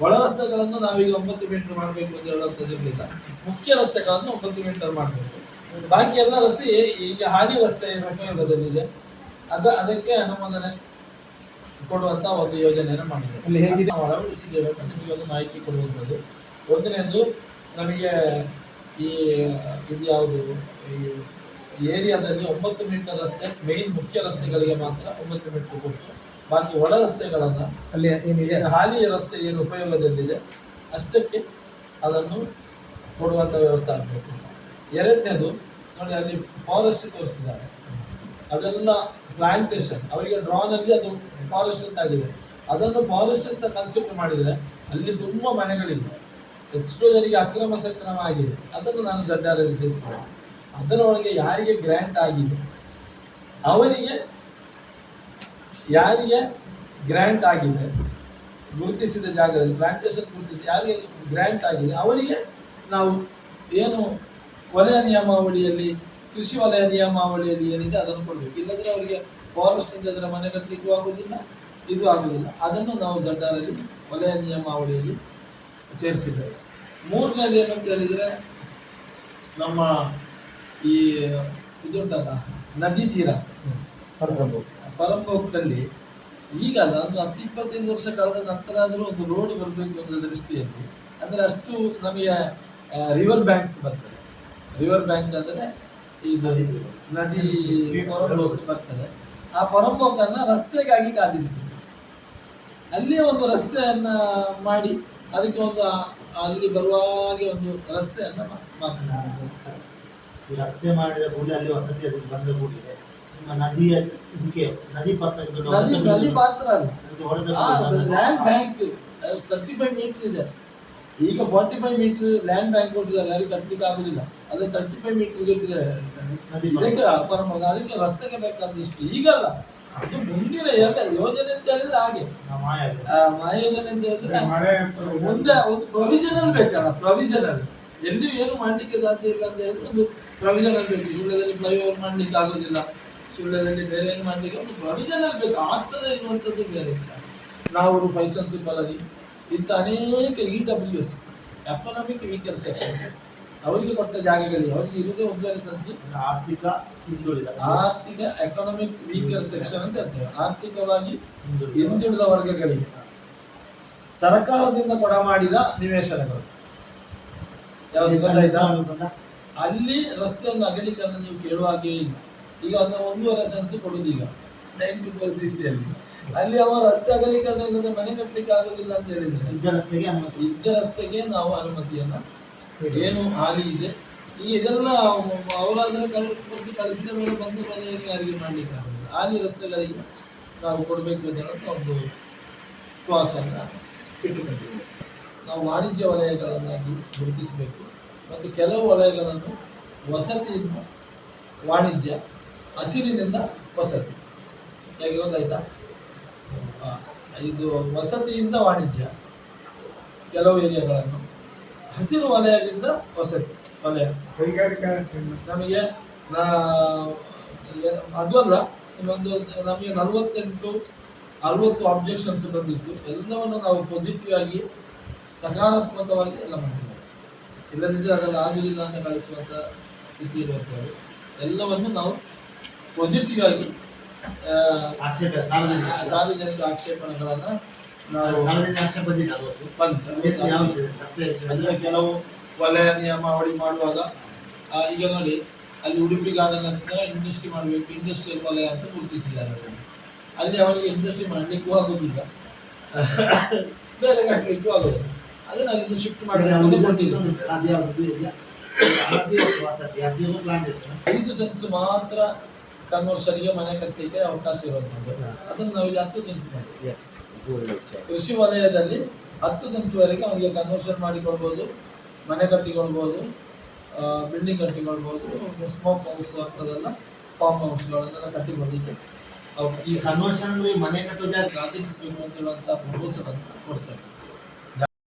ಒಳ ರಸ್ತೆಗಳನ್ನು ನಾವೀಗ ಒಂಬತ್ತು ಮೀಟರ್ ಮಾಡಬೇಕು ಅಂತ ಹೇಳುವಂಥದ್ದು ಇರಲಿಲ್ಲ ಮುಖ್ಯ ರಸ್ತೆಗಳನ್ನು ಒಂಬತ್ತು ಮೀಟರ್ ಮಾಡಬೇಕು. ಬಾಕಿ ಎಲ್ಲ ರಸ್ತೆ ಈಗ ಹಾಲಿ ರಸ್ತೆ ಏನು ಉಪಯೋಗದಲ್ಲಿದೆ ಅದ ಅದಕ್ಕೆ ಅನುಮೋದನೆ ಕೊಡುವಂತ ಒಂದು ಯೋಜನೆಯನ್ನು ಮಾಡಿದೆ? ನಾವು ಅಳವಡಿಸಿದ್ದೇವೆ ಅಂತ ನಿಮಗೆ ಒಂದು ಮಾಹಿತಿ ಕೊಡುವಂಥದ್ದು. ಒಂದನೇದು ನಮಗೆ ಈ ಇದು ಯಾವುದು? ಈ ಏರಿಯಾದಲ್ಲಿ ಒಂಬತ್ತು ಮೀಟರ್ ರಸ್ತೆ ಮೇನ್ ಮುಖ್ಯ ರಸ್ತೆಗಳಿಗೆ ಮಾತ್ರ ಒಂಬತ್ತು ಮೀಟರ್ ಕೊಟ್ಟು ಬಾಕಿ ಒಳ ರಸ್ತೆಗಳನ್ನು ಅಲ್ಲಿ ಏನಿದೆ? ಏನು ಹಾಲಿ ರಸ್ತೆ ಏನು ಉಪಯೋಗದಲ್ಲಿದೆ ಅಷ್ಟಕ್ಕೆ ಅದನ್ನು ಕೊಡುವಂಥ ವ್ಯವಸ್ಥೆ ಆಗಬೇಕು. ಎರಡನೇದು, ನೋಡಿ ಅಲ್ಲಿ ಫಾರೆಸ್ಟ್ ತೋರಿಸಿದ್ದಾರೆ. ಅದೆಲ್ಲ ಪ್ಲಾಂಟೇಶನ್ ಅವರಿಗೆ ಡ್ರಾನಲ್ಲಿ ಅದು ಫಾರೆಸ್ಟ್ ಅಂತ ಆಗಿದೆ. ಅದನ್ನು ಫಾರೆಸ್ಟ್ ಅಂತ ಕನ್ಸಿಡರ್ ಮಾಡಿದರೆ ಅಲ್ಲಿ ತುಂಬ ಮನೆಗಳಿಲ್ಲ ಎಷ್ಟೋ ಜನರಿಗೆ ಅಕ್ರಮ ಸಕ್ರಮ ಆಗಿದೆ. ಅದನ್ನು ನಾನು ಜಡ್ಡಾರಲ್ಲಿ ಸೇರಿಸಿದೆ. ಅದರೊಳಗೆ ಯಾರಿಗೆ ಗ್ರ್ಯಾಂಟ್ ಆಗಿದೆ? ಅವರಿಗೆ ಯಾರಿಗೆ ಗ್ರ್ಯಾಂಟ್ ಆಗಿದೆ? ಗುರುತಿಸಿದ ಜಾಗದಲ್ಲಿ ಪ್ಲಾಂಟೇಶನ್ ಗುರುತಿಸಿ ಯಾರಿಗೆ ಗ್ರ್ಯಾಂಟ್ ಆಗಿದೆ? ಅವರಿಗೆ ನಾವು ಏನು ವಲಯ ನಿಯಮಾವಳಿಯಲ್ಲಿ, ಕೃಷಿ ವಲಯ ನಿಯಮಾವಳಿಯಲ್ಲಿ ಏನಿದೆ ಅದನ್ನು ಕೊಡಬೇಕು. ಇಲ್ಲದ್ರೆ ಅವರಿಗೆ ಫಾರೆಸ್ಟ್ ಇಂದ ಅದರ ಮನೆ ಕಟ್ಟಲಿಕ್ಕೂ ಆಗುವುದಿಲ್ಲ ಇದು ಆಗುವುದಿಲ್ಲ ಅದನ್ನು ನಾವು ಜಡ್ಡಾರಲ್ಲಿ ವಲಯ ನಿಯಮಾವಳಿಯಲ್ಲಿ ಸೇರಿಸಿದ್ದೇವೆ. ಮೂರನೇದು ಏನು ಅಂತ ಹೇಳಿದರೆ, ನಮ್ಮ ಈ ಇದುಂಟಲ್ಲ ನದಿ ತೀರ. ಪರಂಬೋಕ್ನಲ್ಲಿ ಈಗ ಒಂದು ಹತ್ತು ಇಪ್ಪತ್ತೈದು ವರ್ಷ ಕಾಲದ ನಂತರ ಆದರೂ ಒಂದು ರೋಡ್ ಬರಬೇಕು ಅನ್ನೋ ದೃಷ್ಟಿಯಲ್ಲಿ, ಅಂದರೆ ಅಷ್ಟು ನಮಗೆ ರಿವರ್ ಬ್ಯಾಂಕ್ ಬರ್ತದೆ. ರಿವರ್ ಬ್ಯಾಂಕ್ ಅಂದರೆ ಇದು ನದಿ ಪರಂಬೋಕ್ ಬರ್ತದೆ. ಆ ಪರಂಬೋಕನ್ನು ರಸ್ತೆಗಾಗಿ ಕಾದಿರಿಸಿದೆ ಅಲ್ಲೇ ಒಂದು ರಸ್ತೆಯನ್ನ ಮಾಡಿ ಅದಕ್ಕೆ ಒಂದು ಅಲ್ಲಿ ಬರುವಾಗೆ ಒಂದು ರಸ್ತೆಯನ್ನು ಮಾಡ್ತಾರೆ ಈ ರಸ್ತೆ ಮಾಡಿದ ಕೂಡಲೇ ಅಲ್ಲಿ ವಸತಿ ಅದಕ್ಕೆ ಬಂದ ಕೂಡಲೇ ನಿಮ್ಮ ನದಿಯ ಇದಕ್ಕೆ ನದಿ ಪಾತ್ರ ನದಿ ಪಾತ್ರ ಮಾತ್ರ ಅಲ್ಲ land bank thirty five metre ಇದೆ. ಈಗ forty five metre land bank ಕೊಟ್ಟಿದ್ದಾರೆ ಯಾರಿಗೆ ಕಟ್ಟಲಿಕ್ಕೆ ಆಗುದಿಲ್ಲ. ಅದೇ ತರ್ಟಿ ಫೈವ್ ಮೀಟರ್ ಇದಕ್ಕೆ ಪರಮ ಅದಕ್ಕೆ ರಸ್ತೆಗೆ ಬೇಕಾದಷ್ಟು. ಈಗಲ್ಲ ಅದು ಮುಂದಿನ ಯೋಜನೆ ಅಂತ ಹೇಳಿದ್ರೆ ಹಾಗೆ. ಮಾಯ ಆಗಿದೆ. ಆ, ಮಹಾಯೋಜನೆ ಅಂತ ಹೇಳಿದ್ರೆ ಮುಂದೆ ಒಂದು ಪ್ರೊವಿಷನಲ್ ಬೇಕಲ್ಲ ಪ್ರೊವಿಷನಲ್ ಎಲ್ಲಿಯೂ ಏನು ಮಾಡ್ಲಿಕ್ಕೆ ಸಾಧ್ಯ ಇಲ್ಲ ಅಂತ ಹೇಳಿದ್ರೆ ಒಂದು ಪ್ರೊವಿಷನಲ್ ಬೇಕು. ಸುಳ್ಯದಲ್ಲಿ ಫ್ಲೈಓವರ್ ಮಾಡ್ಲಿಕ್ಕೆ ಆಗೋದಿಲ್ಲ. ಸುಳ್ಳದಲ್ಲಿ ಬೇರೆ ಏನು ಮಾಡ್ಲಿಕ್ಕೆ ಒಂದು ಪ್ರೊವಿಷನಲ್ ಬೇಕು. ಆಗ್ತದೆ ಇರುವಂಥದ್ದು ಬೇರೆ ವಿಚಾರ. ನಾವು ಫೈಸಲ್ ಸಿಂಬಲಲ್ಲಿ ಇಂಥ ಅನೇಕ E W S economic weaker sections ಅವರಿಗೆ ಕೊಟ್ಟ ಜಾಗಗಳಿಗೆ ಅವರಿಗೆ ಇರುವುದೇ ಸಂಸಿ ಆರ್ಥಿಕ ಹಿಂದುಳಿದ. ಆರ್ಥಿಕ ಎಕನಾಮಿಕ್ ವೀಕರ್ ಸೆಕ್ಷನ್ ಅಂತ ಹೇಳ್ತೇವೆ. ಆರ್ಥಿಕವಾಗಿ ಹಿಂದುಳಿದ. ಹಿಂದುಳಿದ ವರ್ಗಗಳಿಗೆ. ಸರ್ಕಾರದಿಂದ ಕೊಡ ಮಾಡಿದ ನಿವೇಶನಗಳು. ಯಾವ್ದು ಗೊತ್ತಾಯ್ತಾ? ಅಲ್ಲಿ ರಸ್ತೆಯನ್ನು ಅಗಲೀಕರಣ ನೀವು ಕೇಳುವ ಹಾಗೆ ಇಲ್ಲ. ಈಗ ಒಂದು ಒಂದೂವರೆ ಸೆನ್ಸ್ ಕೊಡುವುದಿಲ್ಲ ಈಗ ಟು ಫೋರ್ ಸಿ ಸಿ ಅಲ್ಲಿ ಅವ ರಸ್ತೆ ಅಗಲೀಕರಣ ಇಲ್ಲದೆ ಮನೆ ಕಟ್ಟಲಿಕ್ಕೆ ಆಗುದಿಲ್ಲ ಅಂತ ಹೇಳಿದ್ರೆ. ಇದ್ದ ರಸ್ತೆಗೆ ಅನುಮತಿ. ಇದ್ದ ರಸ್ತೆಗೆ ನಾವು ಅನುಮತಿಯನ್ನ ಏನು ಹಾಲಿ ಇದೆ. ಈ ಇದೆಲ್ಲ ಅವರಾದ್ರೆ ಕೊಟ್ಟು ಕಳಿಸಿದ ಮೇಲೆ ಬಂದು ಮನೆಯಲ್ಲಿ ಯಾರಿಗೆ ಮಾಡ್ಲಿಕ್ಕೆ ಆಗುದಿಲ್ಲ. ಹಾಲಿ ರಸ್ತೆಗಳಿಗೆ ನಾವು ಕೊಡಬೇಕು ಅಂತ ಒಂದು ಕ್ಲಾಸನ್ನು ಇಟ್ಟುಕೊಂಡಿದ್ದೇವೆ. ನಾವು ವಾಣಿಜ್ಯ ವಲಯಗಳನ್ನಾಗಿ ಗುರುತಿಸಬೇಕು ಮತ್ತು ಕೆಲವು ವಲಯಗಳನ್ನು ವಸತಿಯಿಂದ ವಾಣಿಜ್ಯ ಹಸಿರಿನಿಂದ ವಸತಿ. ಹೇಗೆ ಗೊತ್ತಾಯ್ತಾ? ಹಾ. ಇದು ವಸತಿಯಿಂದ ವಾಣಿಜ್ಯ. ಕೆಲವು ಏರಿಯಾಗಳನ್ನು. ಹಸಿರು ವಲಯದಿಂದ ವಸತಿ ವಲಯ. ನಮಗೆ ನಾ- ಅದು ಅಲ್ಲ ಒಂದು ನಮಗೆ ನಲವತ್ತೆಂಟು, ಅರವತ್ತು ಆಬ್ಜೆಕ್ಷನ್ಸ್ ಬಂದಿತ್ತು ಎಲ್ಲವನ್ನು ನಾವು ಪಾಸಿಟಿವ್ ಆಗಿ, ಸಕಾರಾತ್ಮಕವಾಗಿ ಎಲ್ಲ ಮಾಡಿದ್ದೇವೆ. ಇಲ್ಲದಿದ್ದರೆ ಅದೆಲ್ಲ ಆಗಲಿಲ್ಲ ಅಂತ ಕಳಿಸುವಂಥ ಸ್ಥಿತಿ ಇರುವಂಥದ್ದು ಎಲ್ಲವನ್ನು ನಾವು ಪಾಸಿಟಿವ್ ಆಗಿ ಆಕ್ಷೇಪ ಸಾರ್ವಜನಿಕ ಸಾರ್ವಜನಿಕ ಆಕ್ಷೇಪಣೆಗಳನ್ನು ನಾವು ಸಾರ್ವಜನಿಕ ಆಕ್ಷೇಪ ವಿಷಯ? ಅಂದ್ರೆ ಕೆಲವು ವಲಯ ನಿಯಮಾವಳಿ ಮಾಡುವಾಗ ಈಗ ನೋಡಿ ಅಲ್ಲಿ ಉಡುಪಿ ಗಾರ್ಡನ್ ಅಂತ ಇಂಡಸ್ಟ್ರಿ ಮಾಡಬೇಕು ಇಂಡಸ್ಟ್ರಿಯಲ್ ವಲಯ ಅಂತ ಗುರುತಿಸಿದ್ದಾರೆ. ಅಲ್ಲಿ ಅವರಿಗೆ ಇಂಡಸ್ಟ್ರಿ ಮಾಡಲಿಕ್ಕೂ ಆಗೋದಿಲ್ಲ. ಬೇರೆ ಕಟ್ಟಲಿಕ್ಕೂ ಆಗೋದಿಲ್ಲ. ಅದನ್ನ ಅಲ್ಲಿಂದ ಶಿಫ್ಟ್ ಮಾಡಿ ಐದು ಸೆನ್ಸ್ ಮಾತ್ರ ಕನ್ವರ್ಷನ್ಗೆ ಮನೆ ಕಟ್ಟಲಿಕ್ಕೆ ಅವಕಾಶ ಇರೋದು ಅದನ್ನು ನಾವು ಇಲ್ಲಿ ಹತ್ತು ಸೆನ್ಸ್ ಮಾಡಿ. ಕೃಷಿ ವಲಯದಲ್ಲಿ ಹತ್ತು ಸೆನ್ಸ್ವರೆಗೆ ಅವನಿಗೆ ಕನ್ವರ್ಷನ್ ಮಾಡಿಕೊಳ್ಬೋದು ಮನೆ ಕಟ್ಟಿಕೊಳ್ಬೋದು ಬಿಲ್ಡಿಂಗ್ ಕಟ್ಟಿಕೊಳ್ಬೋದು ಸ್ಮೋಕ್ ಹೌಸ್ ಅಂಥದ್ದೆಲ್ಲ ಫಾರ್ಮ್ ಹೌಸ್ಗಳನ್ನೆಲ್ಲ ಕಟ್ಟಿಕೊಳ್ಳಿಕ್ಕೆ ಈ ಅವಕಾಶ ಕನ್ವರ್ಷನ್ ಮನೆ ಕಟ್ಟೋ ಜಾಗ ಆಚರಿಸಬೇಕು ಅಂತ ಹೇಳುವಂಥ ಅಂತ ಕೊಡ್ತೇವೆ